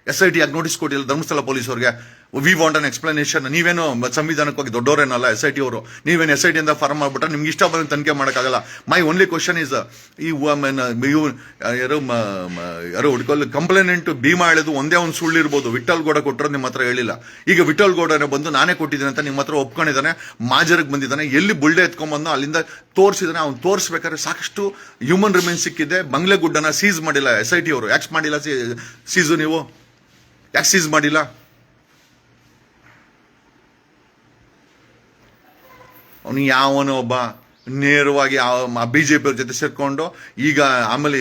ಎಸ್ ಐ ಟಿ ಯಾಕೆ ನೋಟಿಸ್ ಕೊಟ್ಟಿಲ್ಲ ಧರ್ಮಸ್ಥಳ ಪೊಲೀಸರಿಗೆ ವಿ ವಾಂಟ್ ಅನ್ ಎಕ್ಸ್ಪ್ಲನೇಷನ್ ನೀವೇನು ಸಂವಿಧಾನಕ್ಕೆ ಸಂವಿಧಾನಕ್ಕಾಗಿ ದೊಡ್ಡವರೇನಲ್ಲ ಎಸ್ ಐ ಟಿ ಅವರು. ನೀವೇನು ಎಸ್ ಐ ಟಿ ಅಂತ ಫಾರ್ಮ್ ಮಾಡಿಬಿಟ್ರೆ ನಿಮ್ಗೆ ಇಷ್ಟ ಬಂದ ತನಿಖೆ ಮಾಡೋಕ್ಕಾಗಲ್ಲ. ಮೈ ಓನ್ಲಿ ಕ್ವಶನ್ ಇಸ್ ಈ ಇವು ಯಾರು ಯಾರು ಹುಡ್ಕೊಲ್ ಕಂಪ್ಲೇನೆಂಟ್ ಭೀಮಾ ಹೇಳೋದು ಒಂದೇ ಒಂದು ಸುಳ್ಳು ಇರ್ಬೋದು. ವಿಠಲ್ ಗೌಡ ಕೊಟ್ಟರು ನಿಮ್ಮ ಹತ್ರ ಹೇಳಿಲ್ಲ. ಈಗ ವಿಠಲ್ ಗೌಡನೇ ಬಂದು ನಾನೇ ಕೊಟ್ಟಿದ್ದೀನಿ ಅಂತ ನಿಮ್ಮ ಹತ್ರ ಒಪ್ಕೊಂಡಿದ್ದಾನೆ, ಮಾಜರಿಗೆ ಬಂದಿದ್ದಾನೆ, ಎಲ್ಲಿ ಬುಲ್ಡೆ ಎತ್ಕೊಂಡ್ಬಂದು ಅಲ್ಲಿಂದ ತೋರಿಸಿದಾನೆ, ಅವ್ನು ತೋರಿಸ್ಬೇಕಾದ್ರೆ ಸಾಕಷ್ಟು ಹ್ಯೂಮನ್ ರಿಮೈನ್ಸ್ ಸಿಕ್ಕಿದೆ. ಬಂಗ್ಲೆಗುಡ್ಡನ ಸೀಸ್ ಮಾಡಿಲ್ಲ ಎಸ್ ಐ ಟಿ ಅವರು. ಯಾಕೆ ಮಾಡಿಲ್ಲ ಸೀಸು ನೀವು? ಯಾಕೆ ಸೀಸ್ ಮಾಡಿಲ್ಲ? ಅವನು ಯಾವನೋ ಒಬ್ಬ ನೇರವಾಗಿ ಆ ಬಿ ಜೆ ಅವ್ರ ಜೊತೆ ಸೇರ್ಕೊಂಡು ಈಗ ಆಮೇಲೆ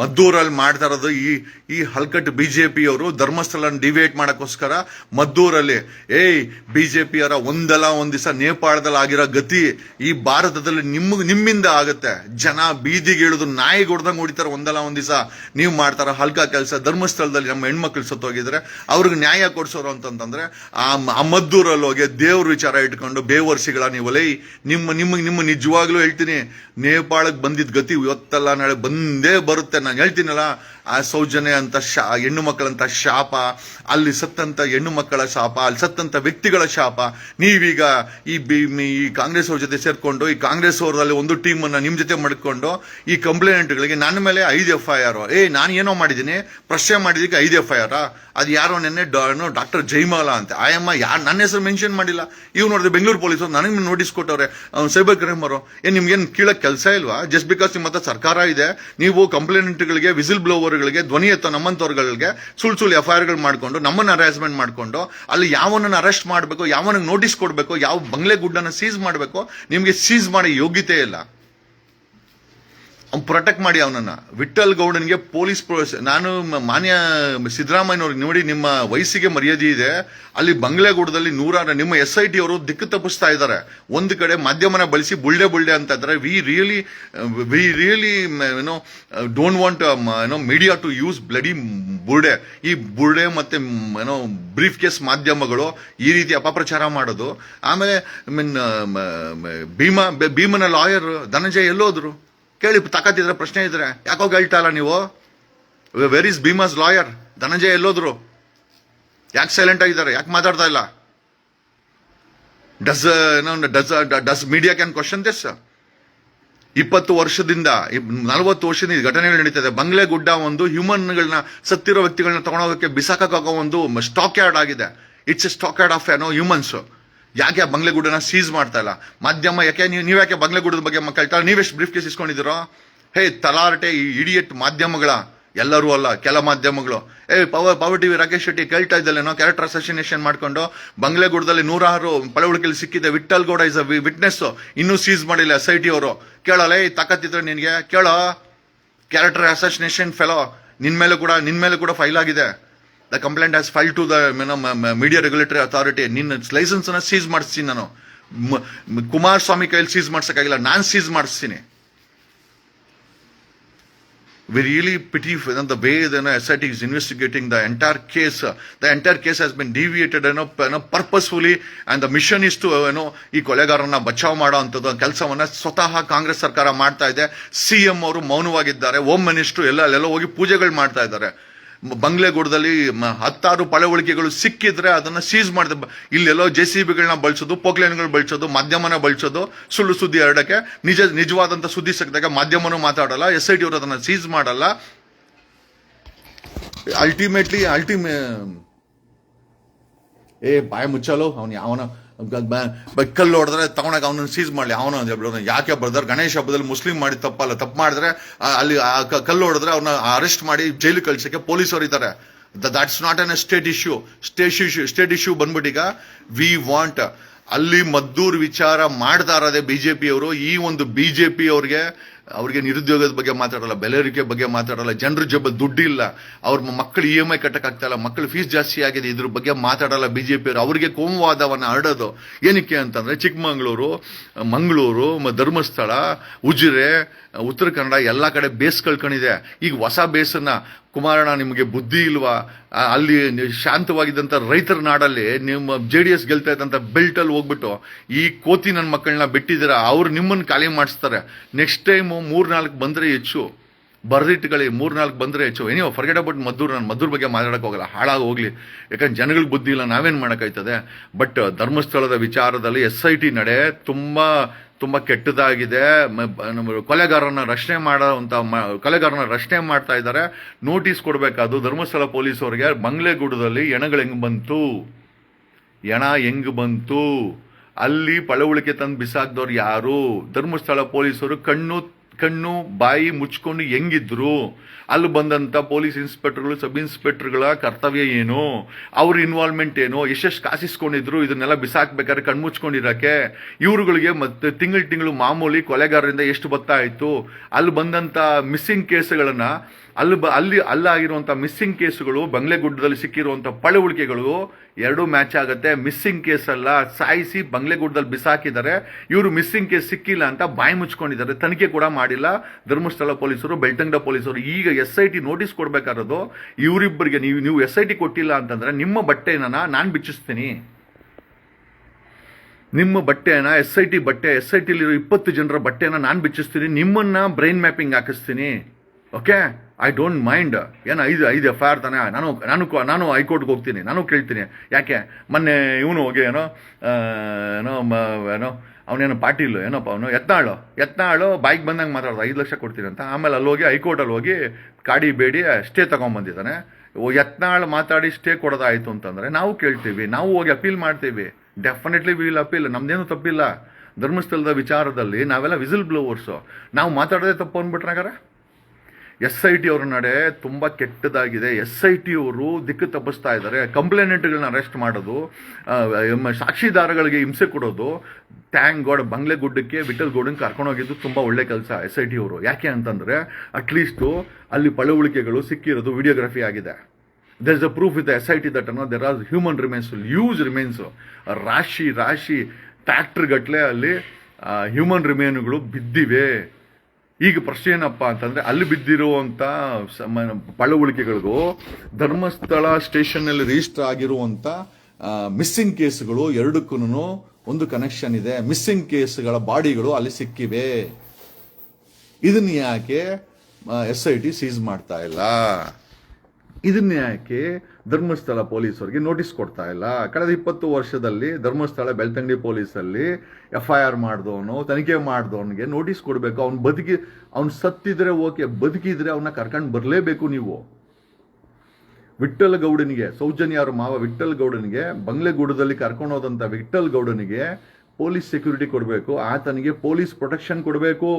ಮದ್ದೂರಲ್ಲಿ ಮಾಡ್ತಾ ಇರೋದು ಈ ಈ ಹಲ್ಕಟ್ ಜೆ ಅವರು ಧರ್ಮಸ್ಥಳ ಡಿವೇಟ್ ಮಾಡೋಕ್ಕೋಸ್ಕರ ಮದ್ದೂರಲ್ಲಿ, ಏಯ್ ಬಿ ಜೆ ಅವರ ಒಂದಲ್ಲ ಒಂದು ದಿವಸ ನೇಪಾಳದಲ್ಲಿ ಆಗಿರೋ ಗತಿ ಈ ಭಾರತದಲ್ಲಿ ನಿಮ್ಮ ನಿಮ್ಮಿಂದ ಆಗುತ್ತೆ. ಜನ ಬೀದಿಗೆ ಇಳಿದು ನಾಯಿ ಹೊಡ್ದಂಗೆ ಹೊಡಿತಾರೆ ಒಂದಲ್ಲ ಒಂದು ದಿವಸ. ನೀವು ಮಾಡ್ತಾರ ಹಲ್ಕ ಕೆಲಸ ಧರ್ಮಸ್ಥಳದಲ್ಲಿ ನಮ್ಮ ಹೆಣ್ಮಕ್ಳು ಸತ್ತೋಗಿದ್ರೆ ಅವ್ರಿಗೆ ನ್ಯಾಯ ಕೊಡಿಸೋರು ಅಂತಂತಂದ್ರೆ ಆ ಮದ್ದೂರಲ್ಲಿ ಹೋಗಿ ದೇವ್ರ ವಿಚಾರ ಇಟ್ಕೊಂಡು ಬೇವರ್ಸಿಗಳ ನೀವು ಲೈ ನಿಮ್ಮ ನಿಮ್ಮ ನಿಮ್ಮ ನಿಜವಾಗ್ಲೂ ಹೇಳ್ತೀನಿ ನೇಪಾಳಕ್ಕೆ ಬಂದಿದ್ದ ಗತಿ ಇವತ್ತಲ್ಲ ನಾಳೆ ಬಂದೇ ಬರುತ್ತೆ. ನಾನು ಹೇಳ್ತೀನಲ್ಲ ಆ ಸೌಜನ್ಯ ಅಂತ ಶಾ ಹೆಣ್ಣು ಮಕ್ಕಳಂತ ಶಾಪ, ಅಲ್ಲಿ ಸತ್ತಂತ ಹೆಣ್ಣು ಮಕ್ಕಳ ಶಾಪ, ಅಲ್ಲಿ ಸತ್ತಂತ ವ್ಯಕ್ತಿಗಳ ಶಾಪ. ನೀವೀಗ ಈ ಬಿ ಈ ಕಾಂಗ್ರೆಸ್ ಅವ್ರ ಜೊತೆ ಸೇರ್ಕೊಂಡು, ಈ ಕಾಂಗ್ರೆಸ್ ಅವರಲ್ಲಿ ಒಂದು ಟೀಮ್ ಅನ್ನ ನಿಮ್ ಜೊತೆ ಮಾಡ್ಕೊಂಡು ಈ ಕಂಪ್ಲೇಂಟ್ಗಳಿಗೆ ನನ್ನ ಮೇಲೆ ಐದು ಎಫ್ ಐ ಆರ್ ಏ, ನಾನು ಏನೋ ಮಾಡಿದ್ದೀನಿ, ಪ್ರಶ್ನೆ ಮಾಡಿದಕ್ಕೆ ಐದು ಎಫ್ ಐ ಆರ್ ಅದು ಯಾರೋ ನೆನ್ನೆ ಡಾಕ್ಟರ್ ಜೈಮಾಲಾ ಅಂತ. ಆಯಮ್ಮ ಯಾರು, ನನ್ನ ಹೆಸರು ಮೆನ್ಷನ್ ಮಾಡಿಲ್ಲ. ಇವ್ ನೋಡಿದ್ರೆ ಬೆಂಗಳೂರು ಪೊಲೀಸರು, ನನಗೆ ನೋಟಿಸ್ ಕೊಟ್ಟವ್ರೆ ಸೈಬರ್ ಕ್ರೈಮ್ ಅವರು. ಏನ್ ನಿಮ್ಗೇನು ಕೀಳಕ್ಕೆ ಕೆಲಸ ಇಲ್ವಾ? ಜಸ್ಟ್ ಬಿಕಾಸ್ ನಿಮ್ಮ ಹತ್ರ ಸರ್ಕಾರ ಇದೆ, ನೀವು ಕಂಪ್ಲೇಂಟ್ಗಳಿಗೆ ವಿಸಿಲ್ ಬ್ಲೋವರ್ಗಳಿಗೆ ಧ್ವನಿ ಎತ್ತೋ ನಮ್ಮಂತವ್ರಗಳಿಗೆ ಸುಳ್ ಸುಳ್ಳು ಎಫ್ ಐ ಆರ್ಗಳು ಮಾಡ್ಕೊಂಡು, ನಮ್ಮನ್ನ ಹರಾಸ್ಮೆಂಟ್ ಮಾಡ್ಕೊಂಡು, ಅಲ್ಲಿ ಯಾವನನ್ನು ಅರೆಸ್ಟ್ ಮಾಡಬೇಕು, ಯಾವನಿಗೆ ನೋಟಿಸ್ ಕೊಡಬೇಕು, ಯಾವ ಬಂಗ್ಲೆ ಗುಡ್ಡನ ಸೀಸ್ ಮಾಡಬೇಕು, ನಿಮ್ಗೆ ಸೀಸ್ ಮಾಡೋ ಯೋಗ್ಯತೆ ಇಲ್ಲ. ಪ್ರೊಟೆಕ್ಟ್ ಮಾಡಿ ಅವನನ್ನ. ವಿಠಲ್ ಗೌಡನ್ಗೆ ಪೊಲೀಸ್ ನಾನು ಮಾನ್ಯ ಸಿದ್ದರಾಮಯ್ಯನವ್ರಿಗೆ ನೋಡಿ ನಿಮ್ಮ ವಯಸ್ಸಿಗೆ ಮರ್ಯಾದೆ ಇದೆ. ಅಲ್ಲಿ ಬಂಗ್ಲೆಗೂಡದಲ್ಲಿ ನೂರಾರು ನಿಮ್ಮ ಎಸ್ ಐ ಟಿ ಅವರು ದಿಕ್ಕು ತಪ್ಪಿಸ್ತಾ ಇದ್ದಾರೆ. ಒಂದು ಕಡೆ ಮಾಧ್ಯಮನ ಬಳಸಿ ಬುಳ್ಳೆ ಬುಳ್ಳೆ ಅಂತ ಇದ್ದಾರೆ. ವಿ ರಿಯಲಿ ವಿ ರಿಯಲಿ ಏನೋ ಡೋಂಟ್ ವಾಂಟ್ ಏನೋ ಮೀಡಿಯಾ ಟು ಯೂಸ್ ಬ್ಲಡಿ ಬುರ್ಡೆ ಈ ಬುರ್ಡೆ ಮತ್ತೆ ಏನೋ ಬ್ರೀಫ್ ಕೇಸ್ ಮಾಧ್ಯಮಗಳು ಈ ರೀತಿ ಅಪಪ್ರಚಾರ ಮಾಡೋದು. ಆಮೇಲೆ ಐ ಮೀನ್ ಭೀಮಾ, ಭೀಮನ ಲಾಯರ್ ಧನಂಜಯ ಎಲ್ಲೋದ್ರು. ಕೇಳಿ, ತಾಕತ್ತಿದ್ರೆ ಪ್ರಶ್ನೆ ಇದ್ರೆ, ಯಾಕೋ ಹೇಳ್ತಾ ಇಲ್ಲ ನೀವು? Where is Bheema's lawyer Dhananjaya ಎಲ್ಲೋದ್ರು. ಯಾಕೆ ಸೈಲೆಂಟ್ ಆಗಿದ್ದಾರೆ? ಯಾಕೆ ಮಾತಾಡ್ತಾ ಇಲ್ಲ? Does does does media can question this ಇಪ್ಪತ್ತು ವರ್ಷದಿಂದ ನಲವತ್ತು ವರ್ಷದಿಂದ ಈ ಘಟನೆಗಳು ನಡೀತದೆ. ಬಂಗ್ಲೆ ಗುಡ್ಡ ಒಂದು ಹ್ಯೂಮನ್ಗಳನ್ನ ಸತ್ತಿರೋ ವ್ಯಕ್ತಿಗಳನ್ನ ತಗೊಂಡೋಗಕ್ಕೆ ಬಿಸಾಕೋಕೆ ಒಂದು ಸ್ಟಾಕ್ ಯಾರ್ಡ್ ಆಗಿದೆ. It's a stock yard of ಏನೋ ಹ್ಯೂಮನ್ಸ್ ಯಾಕೆ ಆ ಬಂಗ್ಲೆಗೂಡನ್ನ ಸೀಸ್ ಮಾಡ್ತಾ ಇಲ್ಲ? ಮಾಧ್ಯಮ ಯಾಕೆ ನೀವು ನೀವು ಯಾಕೆ ಬಂಗ್ಲೆಗೂಡದ ಬಗ್ಗೆ ಮಕ್ಕಳ್ತಾರೆ ನೀವೆಷ್ಟು ಬ್ರೀಫ್ ಕೇಸ್ ಇಸ್ಕೊಂಡಿದ್ದೀರೋ? ಹೇ, ತಲಾರಟೆ, ಈ ಇಡಿಯಟ್ ಮಾಧ್ಯಮಗಳ, ಎಲ್ಲರೂ ಅಲ್ಲ, ಕೆಲ ಮಾಧ್ಯಮಗಳು. ಏ power power TV Rakesh Shetty ಕೇಳ್ತಾ ಇದ್ದಲ್ಲೇನೋ? ಕ್ಯಾರೆಕ್ಟರ್ ಅಸೋಸಿನೇಷನ್ ಮಾಡ್ಕೊಂಡು ಬಂಗ್ಲೆಗೂಡದಲ್ಲಿ ನೂರಾರು ಪಳವಳಿಕೆಯಲ್ಲಿ ಸಿಕ್ಕಿದೆ Vittal Gowda is a witness ಇನ್ನೂ ಸೀಸ್ ಮಾಡಿಲ್ಲ ಎಸ್ ಐ ಟಿ ಅವರು. ಕೇಳಲ್ಲ, ಏ, ತಾಕತ್ತಿದ್ರೆ ನಿನಗೆ? ಕೇಳೋ. ಕ್ಯಾರೆಕ್ಟರ್ ಅಸೋಸಿನೇಷನ್ ಫೆಲೋ ನಿನ್ನ ಮೇಲೆ ಕೂಡ ನಿನ್ನ ಮೇಲೆ ಕೂಡ ಫೈಲ್ ಆಗಿದೆ. The complaint as file to the media regulatory authority ನಿನ್ನ ಲೈಸೆನ್ಸನ್ನು ಸೀಸ್ ಮಾಡಿಸ್ತೀನಿ ನಾನು. ಕುಮಾರಸ್ವಾಮಿ ಕೈಯಲ್ಲಿ ಸೀಸ್ ಮಾಡ್ಸೋಕ್ಕಾಗಿಲ್ಲ. ನಾನು ಸೀಸ್ ಮಾಡಿಸ್ತೀನಿ. We really pity you know, the way the you know, SIT is investigating the entire case. Uh, the entire case has been deviated you know, you know, purposefully. And the mission is to you know, ಈ ಕೊಲೆಗಾರನ ಬಚಾವ್ ಮಾಡೋ ಅಂಥದ್ದು ಕೆಲಸವನ್ನ ಸ್ವತಃ ಕಾಂಗ್ರೆಸ್ ಸರ್ಕಾರ ಮಾಡ್ತಾ ಇದೆ. C M ಅವರು ಮೌನವಾಗಿದ್ದಾರೆ. ಹೋಮ್ ಮಿನಿಸ್ಟ್ರು ಎಲ್ಲ ಅಲ್ಲೆಲ್ಲ ಹೋಗಿ ಪೂಜೆಗಳು ಮಾಡ್ತಾ ಇದ್ದಾರೆ. ಬಂಗ್ಲೆಗೂಡದಲ್ಲಿ ಹತ್ತಾರು ಪಳವಳಿಕೆಗಳು ಸಿಕ್ಕಿದ್ರೆ ಅದನ್ನ ಸೀಸ್ ಮಾಡಿದ ಇಲ್ಲೆಲ್ಲೋ ಜೆ ಸಿ ಬಿಗಳನ್ನ ಬಳಸೋದು ಪೋಕ್ಲೇನ್ಗಳು ಬಳಸೋದು, ಮಾಧ್ಯಮನ ಬಳಸೋದು, ಸುಳ್ಳು ಸುದ್ದಿ ಹರಡಕ್ಕೆ, ನಿಜ, ನಿಜವಾದಂತ ಸುದ್ದಿ ಸಿಕ್ಕಿದಾಗ ಮಾಧ್ಯಮನೂ ಮಾತಾಡಲ್ಲ ಎಸ್ ಐ ಟಿ ಅವರು ಅದನ್ನ ಸೀಸ್ ಮಾಡಲ್ಲ. ಅಲ್ಟಿಮೇಟ್ಲಿ ಅಲ್ಟಿಮೇ ಏ, ಬಾಯ್ ಮುಚ್ಚಲು, ಅವನು ಯಾವನ ಕಲ್ಲು ಹೊಡೆದ್ರೆ ತಗೊಂಡಾಗ ಅವನನ್ನು ಸೀಸ್ ಮಾಡಲಿ. ಅವನು ಅಂತ ಹೇಳ್ಬಿಟ್ಟು ಯಾಕೆ ಬರ್ದಾರೆ ಗಣೇಶ ಹಬ್ಬದಲ್ಲಿ ಮುಸ್ಲಿಂ ಮಾಡಿ ತಪ್ಪಲ್ಲ. ತಪ್ಪು ಮಾಡಿದ್ರೆ ಅಲ್ಲಿ ಕಲ್ಲು ಹೊಡೆದ್ರೆ ಅವನ್ನ ಅರೆಸ್ಟ್ ಮಾಡಿ ಜೈಲು ಕಳ್ಸೋಕ್ಕೆ ಪೊಲೀಸರು ಇದ್ದಾರೆ that's not a state issue state issue state issue ಬಂದ್ಬಿಟ್ಟೀಗ we want ಅಲ್ಲಿ ಮದ್ದೂರ್ ವಿಚಾರ ಮಾಡ್ತಾ ಇರೋದೇ ಬಿಜೆಪಿಯವರು ಈ ಒಂದು ಬಿಜೆಪಿ ಅವ್ರಿಗೆ ಅವ್ರಿಗೆ ನಿರುದ್ಯೋಗದ ಬಗ್ಗೆ ಮಾತಾಡಲ್ಲ, ಬೆಲೆ ಏರಿಕೆ ಬಗ್ಗೆ ಮಾತಾಡಲ್ಲ, ಜನರ ಜೊಬ್ಬ ದುಡ್ಡಿಲ್ಲ, ಅವ್ರ ಮಕ್ಕಳು ಇ ಎಂ ಐ ಕಟ್ಟಕ್ಕಾಗ್ತಾ ಇಲ್ಲ ಮಕ್ಕಳು ಫೀಸ್ ಜಾಸ್ತಿ ಆಗಿದೆ, ಇದ್ರ ಬಗ್ಗೆ ಮಾತಾಡಲ್ಲ ಬಿ ಜೆ ಪಿಯವರು ಅವರಿಗೆ ಕೋಮುವಾದವನ್ನು ಹರಡೋದು. ಏನಕ್ಕೆ ಅಂತಂದರೆ ಚಿಕ್ಕಮಗಳೂರು, ಮಂಗಳೂರು ಧರ್ಮಸ್ಥಳ, ಉಜಿರೆ, ಉತ್ತರ ಕನ್ನಡ ಎಲ್ಲ ಕಡೆ ಬೇಸ್ ಕಳ್ಕೊಂಡಿದೆ ಈಗ ಹೊಸ ಬೇಸನ್ನ ಕುಮಾರಣ್ಣ, ನಿಮಗೆ ಬುದ್ಧಿ ಇಲ್ವಾ? ಅಲ್ಲಿ ಶಾಂತವಾಗಿದ್ದಂಥ ರೈತರ ನಾಡಲ್ಲಿ ನಿಮ್ಮ ಜೆ ಡಿ ಎಸ್ ಗೆಲ್ತಾ ಇದ್ದಂಥ ಬೆಲ್ಟಲ್ಲಿ ಹೋಗ್ಬಿಟ್ಟು ಈ ಕೋತಿ ನನ್ನ ಮಕ್ಕಳನ್ನ ಬಿಟ್ಟಿದ್ದೀರಾ? ಅವ್ರು ನಿಮ್ಮನ್ನು ಖಾಲಿ ಮಾಡಿಸ್ತಾರೆ. ನೆಕ್ಸ್ಟ್ ಟೈಮು ಮೂರು ನಾಲ್ಕು ಬಂದರೆ ಹೆಚ್ಚು. ಮೂರು ನಾಲ್ಕು ಬಂದರೆ ಹೆಚ್ಚು. ಏನೋ ಫರ್ಗೆಟ್ ಅಬೌಟ್ ಮದ್ದೂರು, ನಾನು ಮಧುರ ಬಗ್ಗೆ ಮಾತಾಡೋಕೆ ಹೋಗಲ್ಲ. ಹಾಳಾಗಿ ಹೋಗಲಿ. ಯಾಕಂದ್ರೆ ಜನಗಳಿಗೆ ಬುದ್ಧಿ ಇಲ್ಲ, ನಾವೇನು ಮಾಡೋಕ್ಕಾಯ್ತದೆ ಬಟ್ ಧರ್ಮಸ್ಥಳದ ವಿಚಾರದಲ್ಲಿ ಎಸ್ ಐ ಟಿ ನಡೆ, ತುಂಬ ತುಂಬ ಕೆಟ್ಟದಾಗಿದೆ. ಕೊಲೆಗಾರನ ರಕ್ಷಣೆ ಮಾಡೋವಂಥ ಕೊಲೆಗಾರನ ರಕ್ಷಣೆ ಮಾಡ್ತಾ ಇದ್ದಾರೆ. ನೋಟಿಸ್ ಕೊಡಬೇಕಾದ್ರು ಧರ್ಮಸ್ಥಳ ಪೊಲೀಸವ್ರಿಗೆ, ಬಂಗ್ಲೆಗೂಡದಲ್ಲಿ ಎಣಗಳು ಹೆಂಗ್ ಬಂತು? ಎಣ ಹೆಂಗೆ ಬಂತು? ಅಲ್ಲಿ ಪಳವಳಿಕೆ ತಂದು ಬಿಸಾಕ್ದವ್ರು ಯಾರು? ಧರ್ಮಸ್ಥಳ ಪೊಲೀಸರು ಕಣ್ಣು ಕಣ್ಣು, ಬಾಯಿ ಮುಚ್ಕೊಂಡು ಹೆಂಗಿದ್ರು? ಅಲ್ಲಿ ಬಂದಂತ ಪೊಲೀಸ್ ಇನ್ಸ್ಪೆಕ್ಟರ್ಗಳು, ಸಬ್ ಇನ್ಸ್ಪೆಕ್ಟರ್ಗಳ ಕರ್ತವ್ಯ ಏನು? ಅವ್ರ ಇನ್ವಾಲ್ವ್ಮೆಂಟ್ ಏನು? ಎಷ್ಟೆಷ್ಟು ಕಾಸಿಸ್ಕೊಂಡಿದ್ರು? ಇದನ್ನೆಲ್ಲ ಬಿಸಾಕ್ಬೇಕಾದ್ರೆ ಕಣ್ಮುಚ್ಕೊಂಡಿರಕ್ಕೆ ಇವ್ರುಗಳಿಗೆ ಮತ್ತೆ ತಿಂಗಳು ತಿಂಗಳು ಮಾಮೂಲಿ ಕೊಲೆಗಾರರಿಂದ ಎಷ್ಟು ಬತ್ತಾ ಇತ್ತು ಅಲ್ಲಿ ಬಂದಂತ ಮಿಸ್ಸಿಂಗ್ ಕೇಸ್ಗಳನ್ನ ಅಲ್ಲಿ ಬ ಅಲ್ಲಿ ಅಲ್ಲಾಗಿರುವಂಥ ಮಿಸ್ಸಿಂಗ್ ಕೇಸುಗಳು ಬಂಗ್ಲೆಗುಡ್ಡದಲ್ಲಿ ಸಿಕ್ಕಿರುವಂಥ ಪಳವಳಿಕೆಗಳು ಎರಡೂ ಮ್ಯಾಚ್ ಆಗುತ್ತೆ. ಮಿಸ್ಸಿಂಗ್ ಕೇಸಲ್ಲ ಸಾಯಿಸಿ ಬಂಗ್ಲೆಗುಡ್ಡದಲ್ಲಿ ಬಿಸಾಕಿದ್ದಾರೆ ಇವರು ಮಿಸ್ಸಿಂಗ್ ಕೇಸ್ ಸಿಕ್ಕಿಲ್ಲ ಅಂತ ಬಾಯಿ ಮುಚ್ಕೊಂಡಿದ್ದಾರೆ. ತನಿಖೆ ಕೂಡ ಮಾಡಿಲ್ಲ. ಧರ್ಮಸ್ಥಳ ಪೊಲೀಸರು, ಬೆಳ್ತಂಗಡ ಪೊಲೀಸರು ಈಗ ಎಸ್ ಐ ಟಿ ನೋಟಿಸ್ ಕೊಡಬೇಕಾದ್ರದು ಇವರಿಬ್ಬರಿಗೆ ನೀವು ನೀವು ಎಸ್ ಐ ಟಿ ಕೊಟ್ಟಿಲ್ಲ ಅಂತಂದ್ರೆ ನಿಮ್ಮ ಬಟ್ಟೆನ ನಾನು ಬಿಚ್ಚಿಸ್ತೀನಿ. ನಿಮ್ಮ ಬಟ್ಟೆನ ಎಸ್ ಐ ಟಿ ಬಟ್ಟೆ ಎಸ್ ಐ ಟಿಲಿರೋ ಇಪ್ಪತ್ತು ಜನರ ಬಟ್ಟೆನ ನಾನು ಬಿಚ್ಚಿಸ್ತೀನಿ. ನಿಮ್ಮನ್ನ ಬ್ರೈನ್ ಮ್ಯಾಪಿಂಗ್ ಹಾಕಿಸ್ತೀನಿ. ಓಕೆ ಐ ಡೋಂಟ್ ಮೈಂಡ್ ಏನು ಐದು ಐದು ಎಫ್ ಐ ಆರ್ ತಾನೆ? ನಾನು ನಾನು ನಾನು ಹೈಕೋರ್ಟ್ಗೆ ಹೋಗ್ತೀನಿ. ನಾನು ಕೇಳ್ತೀನಿ. ಯಾಕೆ? ಮೊನ್ನೆ ಇವನು ಹೋಗಿ, ಏನೋ ಏನೋ ಏನೋ, ಅವನೇನು ಪಾಟೀಲ್ ಏನಪ್ಪ ಅವನು? ಯತ್ನಾಳು. ಯತ್ನಾಳು ಬೈಕ್ ಬಂದಂಗೆ ಮಾತಾಡೋದು. ಐದು ಲಕ್ಷ ಕೊಡ್ತೀನಿ ಅಂತ. ಆಮೇಲೆ ಅಲ್ಲಿ ಹೋಗಿ ಹೈಕೋರ್ಟಲ್ಲಿ ಹೋಗಿ ಕಾಡಿ ಬೇಡಿ ಸ್ಟೇ ತಗೊಂಬಂದಿದ್ದಾನೆ. ಯತ್ನಾಳ್ ಮಾತಾಡಿ ಸ್ಟೇ ಕೊಡೋದಾಯಿತು ಅಂತಂದರೆ ನಾವು ಕೇಳ್ತೀವಿ. ನಾವು ಹೋಗಿ ಅಪೀಲ್ ಮಾಡ್ತೀವಿ. ಡೆಫಿನೆಟ್ಲಿ ವಿಲ್ ಅಪೀಲ್ ನಮ್ದೇನು ತಪ್ಪಿಲ್ಲ. ಧರ್ಮಸ್ಥಳದ ವಿಚಾರದಲ್ಲಿ ನಾವೆಲ್ಲ ವಿಸಿಲ್ ಬ್ಲೋವರ್ಸು ನಾವು ಮಾತಾಡೋದೇ ತಪ್ಪು ಅಂದ್ಬಿಟ್ರಾಗಾರ ಎಸ್ ಐ ಟಿ ಅವ್ರ ನಡೆ ತುಂಬ ಕೆಟ್ಟದಾಗಿದೆ. ಎಸ್ ಐ ಟಿ ಅವರು ದಿಕ್ಕು ತಪ್ಪಿಸ್ತಾ ಇದ್ದಾರೆ. ಕಂಪ್ಲೇನೆಂಟ್ಗಳನ್ನ ಅರೆಸ್ಟ್ ಮಾಡೋದು ಸಾಕ್ಷಿದಾರಗಳಿಗೆ ಹಿಂಸೆ ಕೊಡೋದು ಟ್ಯಾಂಗ್ ಗೋಡ್ ಬಂಗ್ಲೆ ಗುಡ್ಡಕ್ಕೆ ವಿಠಲ್ ಗೌಡನ್ ಕರ್ಕೊಂಡೋಗಿದ್ದು ತುಂಬ ಒಳ್ಳೆ ಕೆಲಸ ಎಸ್ ಐ ಟಿ ಅವರು. ಯಾಕೆ ಅಂತಂದ್ರೆ ಅಟ್ಲೀಸ್ಟು ಅಲ್ಲಿ ಪಳವಳಿಕೆಗಳು ಸಿಕ್ಕಿರೋದು ವಿಡಿಯೋಗ್ರಫಿ ಆಗಿದೆ. There is a proof with S I T that ಅನ್ನೋ there are human remains use remains ರಾಶಿ ರಾಶಿ ಟ್ರ್ಯಾಕ್ಟರ್ ಗಟ್ಲೆ ಅಲ್ಲಿ ಹ್ಯೂಮನ್ ರಿಮೇನ್ಗಳು ಬಿದ್ದಿವೆ. ಈಗ ಪ್ರಶ್ನೆ ಏನಪ್ಪ ಅಂತಂದ್ರೆ ಅಲ್ಲಿ ಬಿದ್ದಿರುವಂತ ಪಳವಳಿಕೆಗಳಿಗೂ ಧರ್ಮಸ್ಥಳ ಸ್ಟೇಷನ್ ಅಲ್ಲಿ ರಿಜಿಸ್ಟರ್ ಆಗಿರುವಂತ ಮಿಸ್ಸಿಂಗ್ ಕೇಸ್ಗಳು ಎರಡಕ್ಕೂ ಒಂದು ಕನೆಕ್ಷನ್ ಇದೆ. ಮಿಸ್ಸಿಂಗ್ ಕೇಸ್ಗಳ ಬಾಡಿಗಳು ಅಲ್ಲಿ ಸಿಕ್ಕಿವೆ. ಇದನ್ನ ಯಾಕೆ ಎಸ್ ಐ ಟಿ ಸೀಸ್ ಮಾಡ್ತಾ ಇಲ್ಲ? ಇದನ್ನ ಯಾಕೆ ಧರ್ಮಸ್ಥಳ ಪೊಲೀಸರಿಗೆ ನೋಟಿಸ್ ಕೊಡ್ತಾ ಇಲ್ಲ? ಕಳೆದ ಇಪ್ಪತ್ತು ವರ್ಷದಲ್ಲಿ ಧರ್ಮಸ್ಥಳ ಬೆಳ್ತಂಗಡಿ ಪೊಲೀಸಲ್ಲಿ ಎಫ್ ಐ ಆರ್ ಮಾಡಿದವನು, ತನಿಖೆ ಮಾಡಿದವನಿಗೆ ನೋಟಿಸ್ ಕೊಡಬೇಕು. ಅವ್ನು ಬದುಕಿ, ಅವ್ನು ಸತ್ತಿದ್ರೆ ಓಕೆ ಬದುಕಿದ್ರೆ ಅವನ್ನ ಕರ್ಕೊಂಡು ಬರಲೇಬೇಕು ನೀವು. ವಿಠ್ಠಲ್ ಗೌಡನಿಗೆ ಸೌಜನ್ಯ ಅವ್ರ ಮಾವ ವಿಠ್ಠಲ್ ಗೌಡನಿಗೆ, ಬಂಗ್ಲೆಗೂಡದಲ್ಲಿ ಕರ್ಕೊಂಡು ಹೋದಂತ ವಿಠ್ಠಲ್ ಗೌಡನಿಗೆ ಪೊಲೀಸ್ ಸೆಕ್ಯೂರಿಟಿ ಕೊಡಬೇಕು. ಆತನಿಗೆ ಪೊಲೀಸ್ ಪ್ರೊಟೆಕ್ಷನ್ ಕೊಡಬೇಕು.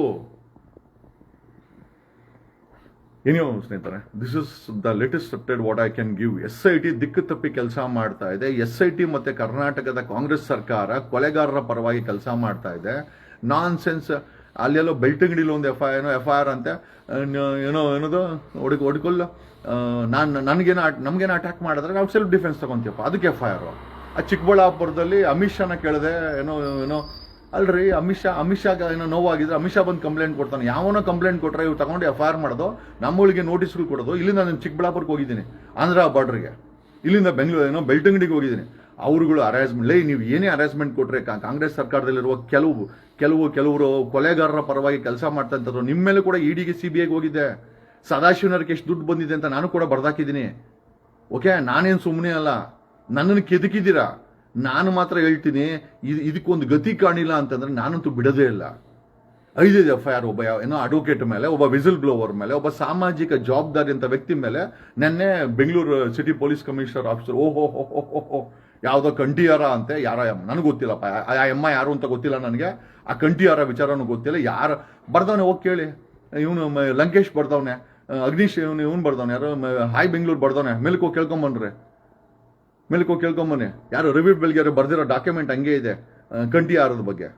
ಏನೋ ಸ್ನೇಹಿತರೆ this is the latest update what I can give S I T ದಿಕ್ಕು ತಪ್ಪಿ ಕೆಲಸ ಮಾಡ್ತಾ ಇದೆ. ಎಸ್ ಐ ಟಿ ಮತ್ತೆ ಕರ್ನಾಟಕದ ಕಾಂಗ್ರೆಸ್ ಸರ್ಕಾರ ಕೊಲೆಗಾರರ ಪರವಾಗಿ ಕೆಲಸ ಮಾಡ್ತಾ ಇದೆ. ನಾನ್ ಸೆನ್ಸ್ ಅಲ್ಲೆಲ್ಲೋ ಬೆಳ್ತಂಗಡಿಲಿ ಒಂದು ಎಫ್ ಐ ಏನೋ ಎಫ್ ಐ ಆರ್ ಅಂತೆ. ಏನೋ, ಏನದು? ಹೊಡಿಕೊ ಹೊಡ್ಕೊಲ್ಲ ನಾನು ನನಗೇನೋ ನಮಗೇನೋ ಅಟ್ಯಾಕ್ ಮಾಡಿದ್ರೆ ನಾವು ಸೆಲ್ಫ್ ಡಿಫೆನ್ಸ್ ತಗೊಂತೀವಪ್ಪ. ಅದಕ್ಕೆ ಎಫ್ ಐ ಆರು ಆ ಚಿಕ್ಕಬಳ್ಳಾಪುರದಲ್ಲಿ ಅಮಿತ್ ಶಾನ ಕೇಳಿದೆ ಏನೋ ಏನೋ ಅಲ್ರಿ, ಅಮಿತ್ ಶಾ, ಅಮಿತ್ ಶಾಗ ಏನೋ ನೋವಾಗಿದ್ರೆ ಅಮಿತ್ ಶಾ ಬಂದು ಕಂಪ್ಲೇಂಟ್ ಕೊಡ್ತಾನೆ. ಯಾವನೋ ಕಂಪ್ಲೇಂಟ್ ಕೊಟ್ಟರೆ ಇವ್ರು ತಗೊಂಡು ಎಫ್ ಐ ಆರ್ ಮಾಡೋದು ನಮ್ಮಗಳಿಗೆ ನೋಟಿಸ್ಗಳು ಕೊಡೋದು. ಇಲ್ಲಿಂದ ನಾನು ಚಿಕ್ಕಬಳ್ಳಾಪುರಕ್ಕೆ ಹೋಗಿದ್ದೀನಿ, ಆಂಧ್ರ ಬಾರ್ಡ್ರಿಗೆ ಇಲ್ಲಿಂದ ಬೆಂಗಳೂರು ಏನೋ ಬೆಳ್ತಂಗಡಿಗೆ ಹೋಗಿದ್ದೀನಿ. ಅವರುಗಳು ಅರೇಸ್ಮೆಂಟ್ ಲೈ, ನೀವು ಏನೇ ಅರೇಸ್ಮೆಂಟ್ ಕೊಟ್ಟರೆ ಕಾಂಗ್ರೆಸ್ ಸರ್ಕಾರದಲ್ಲಿರುವ ಕೆಲವು ಕೆಲವು, ಕೆಲವರು ಕೊಲೆಗಾರರ ಪರವಾಗಿ ಕೆಲಸ ಮಾಡ್ತಾ ಇದ್ರು ನಿಮ್ಮ ಮೇಲೆ ಕೂಡ ಇಡಿಗೆ ಸಿ ಬಿ ಐಗೆ ಹೋಗಿದ್ದೆ ಸದಾಶಿವನರ್ಗೆ ಎಷ್ಟು ದುಡ್ಡು ಬಂದಿದೆ ಅಂತ ನಾನು ಕೂಡ ಬರ್ದಾಕಿದ್ದೀನಿ. ಓಕೆ, ನಾನೇನು ಸುಮ್ಮನೆ ಅಲ್ಲ. ನನ್ನನ್ನು ಕೆದಕಿದ್ದೀರಾ? ನಾನು ಮಾತ್ರ ಹೇಳ್ತೀನಿ, ಇದು ಇದಕ್ಕೊಂದು ಗತಿ ಕಾಣಿಲ್ಲ ಅಂತಂದ್ರೆ ನಾನಂತೂ ಬಿಡೋದೇ ಇಲ್ಲ. ಐದೈದು ಎಫ್ ಐ ಆರ್ ಒಬ್ಬ ಏನೋ ಅಡ್ವೊಕೇಟ್ ಮೇಲೆ, ಒಬ್ಬ ವಿಸಿಲ್ ಬ್ಲೋವರ್ ಮೇಲೆ, ಒಬ್ಬ ಸಾಮಾಜಿಕ ಜವಾಬ್ದಾರಿ ಅಂತ ವ್ಯಕ್ತಿ ಮೇಲೆ ನಿನ್ನೆ Bengaluru city police commissioner officer ಓಹೋ ಹೋ ಯಾವುದೋ ಕಂಠಿಯಾರ ಅಂತೆ ಯಾರ ನನಗೆ ಗೊತ್ತಿಲ್ಲಪ್ಪ ಆ- ಎಮ್ಮ ಯಾರು ಅಂತ ಗೊತ್ತಿಲ್ಲ ನನಗೆ, ಆ ಕಂಠಿಯಾರ ವಿಚಾರನೂ ಗೊತ್ತಿಲ್ಲ, ಯಾರು ಬರ್ದವನೆ, ಹೋಗಿ ಕೇಳಿ. ಇವನು ಲಂಕೇಶ್ ಬರ್ದವನೆ ಅಗ್ನೀಶ್, ಇವನು ಇವನು ಬರ್ದವನೆ, ಯಾರು ಹಾಯ್ ಬೆಂಗಳೂರು ಬರ್ದವನೆ ಹೋಗಿ ಕೇಳ್ಕೊಂಬನ್ರಿ ಮೇಲಕ್ಕೆ ಹೋಗಿ ಕೇಳ್ಕೊಂಬನೆ ಯಾರು ರವಿ ಬೆಳಗ್ಗೆ ಬರ್ದಿರೋ ಡಾಕ್ಯುಮೆಂಟ್ ಹಂಗೆ ಇದೆ ಕಂಠಿ ಆರೋದ್ರ ಬಗ್ಗೆ.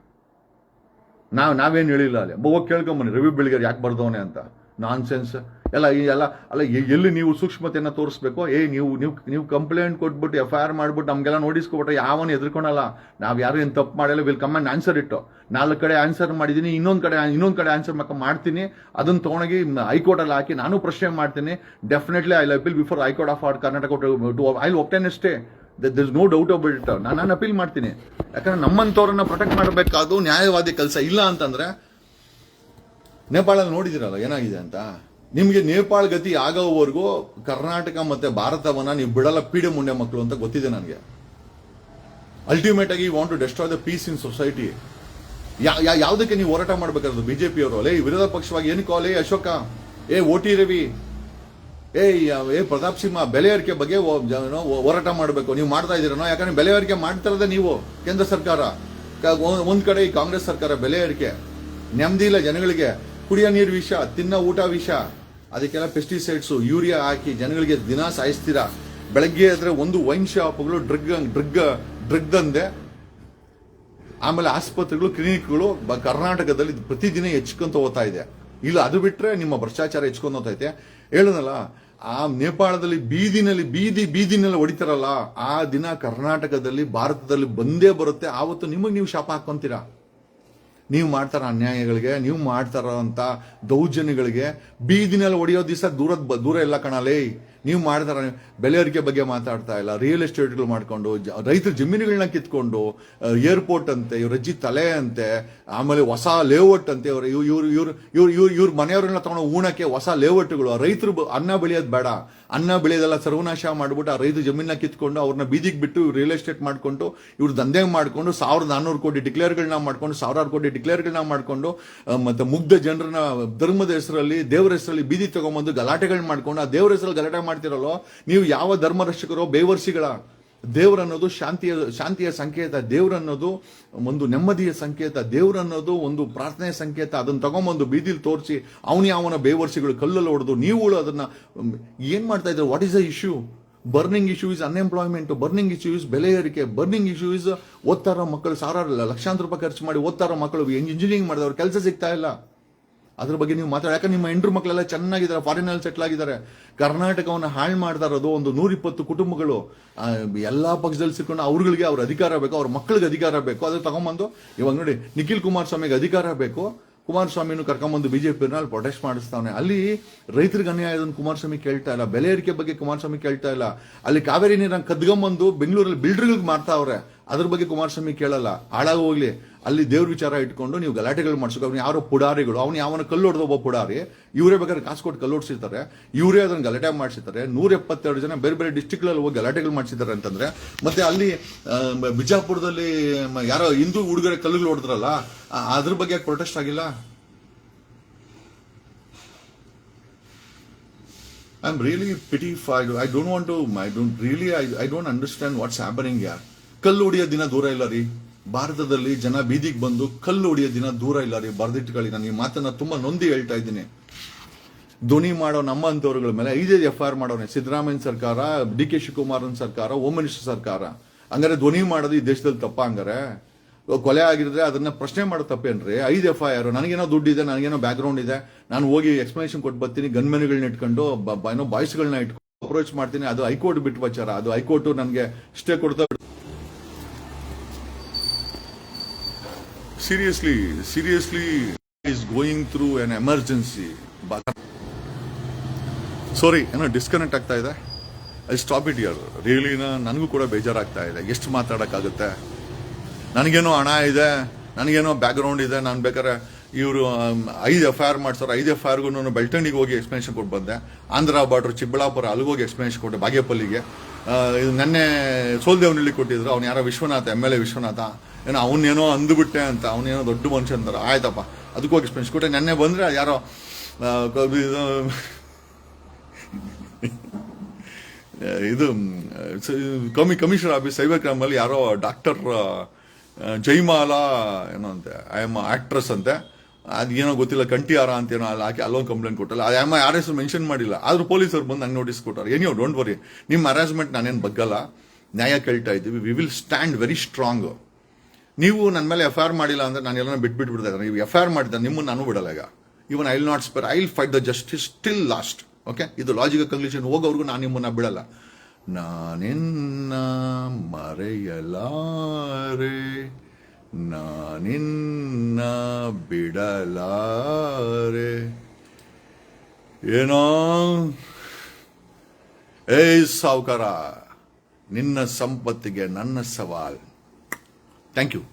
ನಾವು ನಾವೇನು ಹೇಳಿಲ್ಲ ಅಲ್ಲಿ. ಹೋಗಿ ಕೇಳ್ಕೊಂಬನಿ ರವಿ ಬೆಳಗ್ಗೆ ಯಾಕೆ ಬರ್ದವನೆ ಅಂತ. ನಾನ್ ಸೆನ್ಸ್ ಎಲ್ಲ ಎಲ್ಲ, ಅಲ್ಲ ಎಲ್ಲಿ ನೀವು ಸೂಕ್ಷ್ಮತೆಯನ್ನು ತೋರಿಸ್ಬೇಕು? ಏ, ನೀವು ನೀವು ನೀವು ಕಂಪ್ಲೇಂಟ್ ಕೊಟ್ಬಿಟ್ಟು ಎಫ್ ಐ ಆರ್ ಮಾಡ್ಬಿಟ್ಟು ನಮಗೆಲ್ಲ ನೋಡಿಸ್ಕೊಬಿಟ್ರೆ ಯಾವನು ಎದ್ರಕೊಳಲ್ಲ. ನಾವು ಯಾರು ಏನು ತಪ್ಪು ಮಾಡಿಲ್ಲ ವಿಲ್ ಕಮ್ ಆನ್ಸರ್ ಇಟ್ಟು ನಾಲ್ಕು ಕಡೆ ಆನ್ಸರ್ ಮಾಡಿದ್ದೀನಿ ಇನ್ನೊಂದು ಕಡೆ ಇನ್ನೊಂದು ಕಡೆ ಆನ್ಸರ್ ಮಕ್ಕ ಮಾಡ್ತೀನಿ. ಅದನ್ನ ತೊಗೊಂಡೋಗಿ ಹೈಕೋರ್ಟಲ್ಲಿ ಹಾಕಿ ನಾನು ಪ್ರಶ್ನೆ ಮಾಡ್ತೀನಿ. Definitely I appeal before High Court of uh Karnataka to I ಒಪ್ಟೆನ್ ಅಷ್ಟೇ this no doubt about it ನಾನು ನಾನು ಅಪೀಲ್ ಮಾಡ್ತೀನಿ. ಯಾಕಂದ್ರೆ ನಮ್ಮಂಥವ್ರನ್ನ ಪ್ರೊಟೆಕ್ಟ್ ಮಾಡಬೇಕಾದ್ರು ನ್ಯಾಯವಾದಿ ಕೆಲಸ ಇಲ್ಲ ಅಂತಂದ್ರೆ ನೇಪಾಳಲ್ಲಿ ನೋಡಿದಿರಲ್ಲ ಏನಾಗಿದೆ ಅಂತ? ನಿಮಗೆ ನೇಪಾಳ ಗತಿ ಆಗೋವರೆಗೂ ಕರ್ನಾಟಕ ಮತ್ತೆ ಭಾರತವನ್ನ ನೀವು ಬಿಡಲ್ಲ ಪೀಡೆ ಮುಂಡೆ ಮಕ್ಕಳು ಅಂತ ಗೊತ್ತಿದೆ ನನಗೆ. ಅಲ್ಟಿಮೇಟ್ ಆಗಿ want to destroy the peace in society ಯಾವುದಕ್ಕೆ ನೀವು ಹೋರಾಟ ಮಾಡ್ಬೇಕಾದ್ರು ಬಿಜೆಪಿ ಅವರು ಅಲ್ಲೇ ವಿರೋಧ ಪಕ್ಷವಾಗಿ ಏನು ಕಾಲ್ ಅಶೋಕ, ಏ ಓ ಟಿ ರವಿ, ಏ ಏ, ಪ್ರತಾಪ್ ಸಿಂಹ, ಬೆಲೆ ಏರಿಕೆ ಬಗ್ಗೆ ಹೋರಾಟ ಮಾಡಬೇಕು. ನೀವು ಮಾಡ್ತಾ ಇದ್ದೀರನೋ? ಯಾಕಂದ್ರೆ ಬೆಲೆ ಏರಿಕೆ ಮಾಡ್ತಾ ಇರೋದೇ ನೀವು, ಕೇಂದ್ರ ಸರ್ಕಾರ. ಒಂದ್ ಕಡೆ ಈ ಕಾಂಗ್ರೆಸ್ ಸರ್ಕಾರ ಬೆಲೆ ಏರಿಕೆ. ನೆಮ್ಮದಿ ಇಲ್ಲ ಜನಗಳಿಗೆ. ಕುಡಿಯೋ ನೀರು ವಿಷ, ತಿನ್ನೋ ಊಟ ವಿಷ, ಅದಕ್ಕೆಲ್ಲ ಪೆಸ್ಟಿಸೈಡ್ಸು ಯೂರಿಯಾ ಹಾಕಿ ಜನಗಳಿಗೆ ದಿನ ಸಾಯಿಸ್ತೀರಾ? ಬೆಳಗ್ಗೆ ಆದ್ರೆ ಒಂದು ವೈನ್ ಶಾಪ್ಗಳು ಡ್ರಗ್ ಡ್ರಗ್ ಡ್ರಗ್ ದಂದೆ ಆಮೇಲೆ ಆಸ್ಪತ್ರೆಗಳು, ಕ್ಲಿನಿಕ್ಗಳು ಕರ್ನಾಟಕದಲ್ಲಿ ಪ್ರತಿದಿನ ಹೆಚ್ಕೊಂತ ಹೋಗ್ತಾ ಇದೆ. ಇಲ್ಲ, ಅದು ಬಿಟ್ರೆ ನಿಮ್ಮ ಭ್ರಷ್ಟಾಚಾರ ಹೆಚ್ಕೊಂಡು ಹೋಗ್ತಾ ಇದೆ. ಹೇಳನಲ್ಲ ಆ ನೇಪಾಳದಲ್ಲಿ ಬೀದಿನಲ್ಲಿ, ಬೀದಿ, ಬೀದಿನಲ್ಲಿ ಹೊಡಿತಾರಲ್ಲ, ಆ ದಿನ ಕರ್ನಾಟಕದಲ್ಲಿ, ಭಾರತದಲ್ಲಿ ಬಂದೇ ಬರುತ್ತೆ. ಆವತ್ತು ನಿಮಗೆ ನೀವು ಶಾಪ ಹಾಕೊಂತೀರಾ ನೀವು ಮಾಡ್ತಾರ ಅನ್ಯಾಯಗಳಿಗೆ, ನೀವು ಮಾಡ್ತಾರ ಅಂತ ದೌರ್ಜನ್ಯಗಳಿಗೆ, ಬೀದಿನಲ್ಲಿ ಹೊಡೆಯೋ ದಿವಸ ದೂರದ ದೂರ ಎಲ್ಲ ಕಣಲೇ ನೀವು ಮಾಡ್ತಾರ ಬೆಲೆಯವರಿಗೆ ಬಗ್ಗೆ ಮಾತಾಡ್ತಾ ಇಲ್ಲ ರಿಯಲ್ ಎಸ್ಟೇಟ್ಗಳು ಮಾಡ್ಕೊಂಡು ರೈತರ ಜಮೀನುಗಳನ್ನ ಕಿತ್ಕೊಂಡು ಏರ್ಪೋರ್ಟ್ ಅಂತೆ, ಇವ್ರ ಅಜ್ಜಿ ತಲೆ ಅಂತೆ, ಆಮೇಲೆ ಹೊಸ ಲೇಔಟ್ ಅಂತೆ, ಇವ್ರು ಇವ್ರು ಇವ್ರು ಇವ್ರು ಇವ್ರು ಇವ್ರು ಮನೆಯವ್ರನ್ನ ತಗೊಂಡು ಉಣಕ್ಕೆ ಹೊಸ ಲೇಔಟ್ಗಳು ರೈತರು ಅನ್ನ ಬೆಳೆಯೋದು ಬೇಡ. ಅನ್ನ ಬೆಳೆಯೋದೆಲ್ಲ ಸರ್ವನಾಶ ಮಾಡಿಬಿಟ್ಟು ಆ ರೈತ ಜಮೀನ ಕಿತ್ಕೊಂಡು ಅವ್ರನ್ನ ಬೀದಿಗೆ ಬಿಟ್ಟು ರಿಯಲ್ ಎಸ್ಟೇಟ್ ಮಾಡ್ಕೊಂಡು ಇವ್ರು ದಂಧೆ ಮಾಡ್ಕೊಂಡು ಸಾವಿರದ ನಾನ್ನೂರು ಕೋಟಿ ಡಿಕ್ಲೇರ್ಗಳನ್ನ ಮಾಡ್ಕೊಂಡು, ಸಾವಿರಾರು ಕೋಟಿ ಡಿಕ್ಲೇರ್ಗಳನ್ನ ಮಾಡ್ಕೊಂಡು ಮತ್ತೆ ಮುಗ್ಧ ಜನರನ್ನ ಧರ್ಮದ ಹೆಸರಲ್ಲಿ, ದೇವರ ಹೆಸರಲ್ಲಿ ಬೀದಿ ತಗೊಂಬಂದು ಗಲಾಟೆಗಳನ್ನ ಮಾಡ್ಕೊಂಡು, ಆ ದೇವರ ಹೆಸರಲ್ಲಿ ಗಲಾಟೆ ಮಾಡ್ತಿರಲ್ಲೋ, ನೀವು ಯಾವ ಧರ್ಮರಕ್ಷಕರೋ ಬೇವರ್ಸಿಗಳ ದೇವರನ್ನೋದು ಶಾಂತಿಯ ಶಾಂತಿಯ ಸಂಕೇತ, ದೇವರನ್ನೋದು ಒಂದು ನೆಮ್ಮದಿಯ ಸಂಕೇತ, ದೇವರನ್ನೋದು ಒಂದು ಪ್ರಾರ್ಥನೆಯ ಸಂಕೇತ, ಅದನ್ನ ತಗೊಂಬಂದು ಬೀದಿಲಿ ತೋರಿಸಿ ಅವನ ಯಾವನ ಬೇವರ್ಸಿಗಳು ಕಲ್ಲಲ್ಲಿ ಹೊಡೆದು ನೀವುಗಳು ಅದನ್ನ ಏನು ಮಾಡ್ತಾ ಇದ್ದಾರೆ what is the issue burning issue is unemployment burning issue is ಬೆಲೆ ಏರಿಕೆ ಬರ್ನಿಂಗ್ ಇಶ್ಯೂ ಇಸ್ ಓದ್ತಾರೋ ಮಕ್ಕಳು ಸಾರಾರಲ್ಲ, ಲಕ್ಷಾಂತರ ರೂಪಾಯಿ ಖರ್ಚು ಮಾಡಿ ಓದ್ತಾರೋ ಮಕ್ಕಳು ಇಂಜಿನಿಯರಿಂಗ್ ಮಾಡಿದವ್ರು, ಕೆಲಸ ಸಿಗ್ತಾ ಇಲ್ಲ. ಅದ್ರ ಬಗ್ಗೆ ನೀವು ಮಾತಾಡ ಯಾಕಂದ್ರೆ ನಿಮ್ಮ ಹೆಂಡ್ರು ಮಕ್ಕಳೆಲ್ಲ ಚೆನ್ನಾಗಿದ್ದಾರೆ ಫಾರಿನಲ್ಲಿ ಸೆಟ್ಲ್ ಆಗಿದ್ದಾರೆ. ಕರ್ನಾಟಕವನ್ನು ಹಾಳು ಮಾಡ್ತಾ ಇರೋದು ಒಂದು ನೂರಿಪ್ಪತ್ತು ಕುಟುಂಬಗಳು. ಎಲ್ಲ ಪಕ್ಷದಲ್ಲಿ ಸಿಕ್ಕೊಂಡು ಅವ್ರಗಳಿಗೆ ಅವ್ರ ಅಧಿಕಾರ ಬೇಕು, ಅವ್ರ ಮಕ್ಕಳಿಗೆ ಅಧಿಕಾರ ಬೇಕು. ಅದ್ರ ತಗೊಂಬಂದು, ಇವಾಗ ನೋಡಿ, ನಿಖಿಲ್ ಕುಮಾರಸ್ವಾಮಿಗೆ ಅಧಿಕಾರ ಬೇಕು. ಕುಮಾರಸ್ವಾಮಿನೂ ಕರ್ಕೊಂಬಂದು ಬಿಜೆಪಿ ಅಲ್ಲಿ ಪ್ರೊಟೆಸ್ಟ್ ಮಾಡಿಸ್ತಾವನೆ. ಅಲ್ಲಿ ರೈತರಿಗೆ ಅನ್ಯಾಯ ಅದನ್ನು ಕುಮಾರಸ್ವಾಮಿ ಕೇಳ್ತಾ ಇಲ್ಲ. ಬೆಲೆ ಏರಿಕೆ ಬಗ್ಗೆ ಕುಮಾರಸ್ವಾಮಿ ಕೇಳ್ತಾ ಇಲ್ಲ. ಅಲ್ಲಿ ಕಾವೇರಿ ನೀರನ್ನ ಕದ್ಕೊಂಬಂದು ಬೆಂಗಳೂರಲ್ಲಿ ಬಿಲ್ಡರ್ಗಳಿಗೆ ಮಾಡ್ತಾವ್ರೆ ಅದ್ರ ಬಗ್ಗೆ ಕುಮಾರಸ್ವಾಮಿ ಕೇಳಲ್ಲ. ಹಾಳಾಗಿ ಹೋಗ್ಲಿ. ಅಲ್ಲಿ ದೇವ್ರ ವಿಚಾರ ಇಟ್ಕೊಂಡು ನೀವು ಗಲಾಟೆಗಳು ಮಾಡಿಸ್ಕೊ ಅವ್ನು ಯಾರೋ ಪುಡಾರಿಗಳು, ಅವ್ನು ಯಾವನ ಕಲ್ಲು ಹೊಡೆದ ಒಬ್ಬ ಪುಡಾರಿ, ಇವರೇ ಬೇಕಾದ್ರೆ ಕಾಸು ಕೊಟ್ಟು ಕಲ್ಲು ಹೊಡಿಸಿರ್ತಾರೆ, ಇವರೇ ಅದನ್ನ ಗಲಾಟೆ ಮಾಡಿಸಿರ್ತಾರೆ ನೂರ ಎಪ್ಪತ್ತೆರಡು ಜನ ಬೇರೆ ಬೇರೆ ಡಿಸ್ಟಿಕ್ಗಳಲ್ಲಿ ಹೋಗಿ ಗಲಾಟೆಗಳು ಮಾಡಿಸಿದ್ದಾರೆ ಅಂತಂದ್ರೆ, ಮತ್ತೆ ಅಲ್ಲಿ ಬಿಜಾಪುರದಲ್ಲಿ ಯಾರೋ ಹಿಂದೂ ಹುಡುಗರ ಕಲ್ಲುಗಳು ಹೊಡೆದ್ರಲ್ಲ ಅದ್ರ ಬಗ್ಗೆ ಪ್ರೊಟೆಸ್ಟ್ ಆಗಿಲ್ಲ? I am really pity for I don't want to I don't really I don't understand what's happening ಯಾರ್ ಕಲ್ಲು ಹೊಡಿಯೋ ದಿನ ದೂರ ಇಲ್ಲ ರೀ. ಭಾರತದಲ್ಲಿ ಜನ ಬೀದಿಗೆ ಬಂದು ಕಲ್ಲು ಹೊಡಿಯೋ ದಿನ ದೂರ ಇಲ್ಲ ರೀ ಬರೆದಿಟ್ಕೊಳ್ಳಿ. ನಾನು ಈ ಮಾತನ್ನ ತುಂಬಾ ನೊಂದಿ ಹೇಳ್ತಾ ಇದ್ದೀನಿ. ಧ್ವನಿ ಮಾಡೋ ನಮ್ಮ ಅಂತವ್ರುಗಳ ಮೇಲೆ ಐದೈದು ಎಫ್ ಐ ಆರ್ ಮಾಡೋನೆ. ಸಿದ್ದರಾಮಯ್ಯ ಸರ್ಕಾರ, ಡಿ ಕೆ ಶಿವಕುಮಾರನ್ ಸರ್ಕಾರ, ಹೋಮ್ ಮಿನಿಸ್ಟರ್ ಸರ್ಕಾರ. ಹಂಗಾರೆ ಧ್ವನಿ ಮಾಡೋದು ಈ ದೇಶದಲ್ಲಿ ತಪ್ಪ ಹಂಗಾರೆ? ಕೊಲೆ ಆಗಿದ್ರೆ ಅದನ್ನ ಪ್ರಶ್ನೆ ಮಾಡೋ ತಪ್ಪೇನ್ರಿ? ಐದು ಎಫ್ ಐ ಆರ್. ನನಗೇನೋ ಇದೆ, ನನಗೇನೋ ಬ್ಯಾಕ್ ಗ್ರೌಂಡ್ ಇದೆ. ನಾನು ಹೋಗಿ ಎಕ್ಸ್ಪ್ಲನೇಷನ್ ಕೊಟ್ಟು ಬರ್ತೀನಿ ಗನ್ಮೆನ್ಗಳನ್ನ ಇಟ್ಕೊಂಡು ಏನೋ ಬಾಯ್ಸ್ಗಳನ್ನ ಇಟ್ಕೊಂಡು ಅಪ್ರೋಚ್ ಮಾಡ್ತೀನಿ. ಅದು ಹೈಕೋರ್ಟ್ ಬಿಟ್ಟು ವಿಚಾರ. ಅದು ಹೈಕೋರ್ಟ್ ನನಗೆ ಸ್ಟೇ ಕೊಡ್ತಾ seriously seriously is going through an emergency sorry ಏನೋ ಡಿಸ್ಕನೆಕ್ಟ್ ಆಗ್ತಾ ಇದೆ. ಐ ಸ್ಟಾಪ್ ಇಟ್ ಇಯರ್ ರಿಯಲಿನ ನನಗೂ ಕೂಡ ಬೇಜಾರಾಗ್ತಾ ಇದೆ. ಎಷ್ಟು ಮಾತಾಡೋಕ್ಕಾಗುತ್ತೆ? ನನಗೇನೋ ಹಣ ಇದೆ, ನನಗೇನೋ ಬ್ಯಾಕ್ಗ್ರೌಂಡ್ ಇದೆ. ನಾನು ಬೇಕಾದ್ರೆ ಇವರು ಐದು ಎಫ್ ಐ ಆರ್ ಮಾಡ್ಸೋರು, ಐದು ಎಫ್ ಐ ಆರ್ಗೂ ನಾನು ಬೆಳ್ತಂಡಿಗೆ ಹೋಗಿ ಎಕ್ಸ್ಪ್ಲನೇಷನ್ ಕೊಟ್ಟು ಬಂದೆ. ಆಂಧ್ರ ಬಾರ್ಡ್ರು ಚಿಕ್ಕಬಳ್ಳಾಪುರ ಅಲ್ಲಿಗೆ ಹೋಗಿ ಎಕ್ಸ್ಪ್ಲನೇಷನ್ ಕೊಟ್ಟೆ ಬಾಗೇಪಲ್ಲಿಗೆ ಇದು ನೆನ್ನೆ ಸೋಲ್ದೇವ್ನಲ್ಲಿ ಕೊಟ್ಟಿದ್ರು. ಅವ್ನು ಯಾರೋ Vishwanath, M L A Vishwanath. ಏನೋ ಅವನೇನೋ ಅಂದುಬಿಟ್ಟೆ ಅಂತ, ಅವನೇನೋ ದೊಡ್ಡ ಮನುಷ್ಯ ಅಂತಾರೆ. ಆಯ್ತಪ್ಪ, ಅದಕ್ಕೆ ಹೋಗಿ ಕೊಟ್ಟೆ ನೆನ್ನೆ ಬಂದರೆ ಯಾರೋ ಇದು ಕಮಿ, ಕಮಿಷನರ್ ಆಫೀಸ್ ಸೈಬರ್ ಕ್ರೈಮಲ್ಲಿ ಯಾರೋ ಡಾಕ್ಟರ್ ಜೈಮಾಲಾ ಏನೋ ಅಂತೆ, ಐ ಆಮ್ ಆ್ಯಕ್ಟ್ರೆಸ್ ಅಂತೆ. ಅದೇನೋ ಗೊತ್ತಿಲ್ಲ ಕಂಟಿಯಾರ ಅಂತ ಏನೋ ಅಲ್ಲಿ ಹಾಕಿ ಅಲ್ಲೊಂದು ಕಂಪ್ಲೇಂಟ್ ಕೊಟ್ಟಲ್ಲ. ಅದು ಅಮ್ಮ ಯಾರ ಹೆಸರು ಮೆನ್ಷನ್ ಮಾಡಿಲ್ಲ. ಆದ್ರೂ ಪೊಲೀಸರು ಬಂದು ನಂಗೆ ನೋಟಿಸ್ ಕೊಟ್ಟಾರೆ. ಏನೋ ಡೋಂಟ್ ವರಿ ನಿಮ್ಮ ಅರೇಂಜ್ಮೆಂಟ್ ನಾನೇನು ಬಗ್ಗಲ್ಲ. ನ್ಯಾಯ ಕೇಳ್ತಾ ಇದ್ದೀವಿ. We will stand very strong ನೀವು ನನ್ನ ಮೇಲೆ ಎಫ್ ಐ ಆರ್ ಮಾಡಿಲ್ಲ ಅಂದ್ರೆ ನಾನು ಎಲ್ಲ ಬಿಟ್ಬಿಟ್ಟು ಬಿಟ್ಬಿಡ್ತಾ ನೀವು ಎಫ್ ಐ ಆರ್ ಮಾಡಿದ ನಿಮ್ಮನ್ನು ನಾನು ಬಿಡಲ್ಲ ಈಗ. Even I will not spare I will fight the justice still last okay ಇದು ಲಾಜಿಕಲ್ ಕಂಕ್ಲೂಷನ್ ಹೋಗೋವರೆಗೂ ನಾನು ನಿಮ್ಮನ್ನ ಬಿಡಲ್ಲ. ನಾನಿನ್ನ ಮರೆಯಲಾರೆ. ನಾನಿನ್ನ ಬಿಡಲಾರೆ. ಏನೋ? ಏಯ್ ಸಾವುಕಾರ ನಿನ್ನ ಸಂಪತ್ತಿಗೆ ನನ್ನ ಸವಾಲ್. Thank you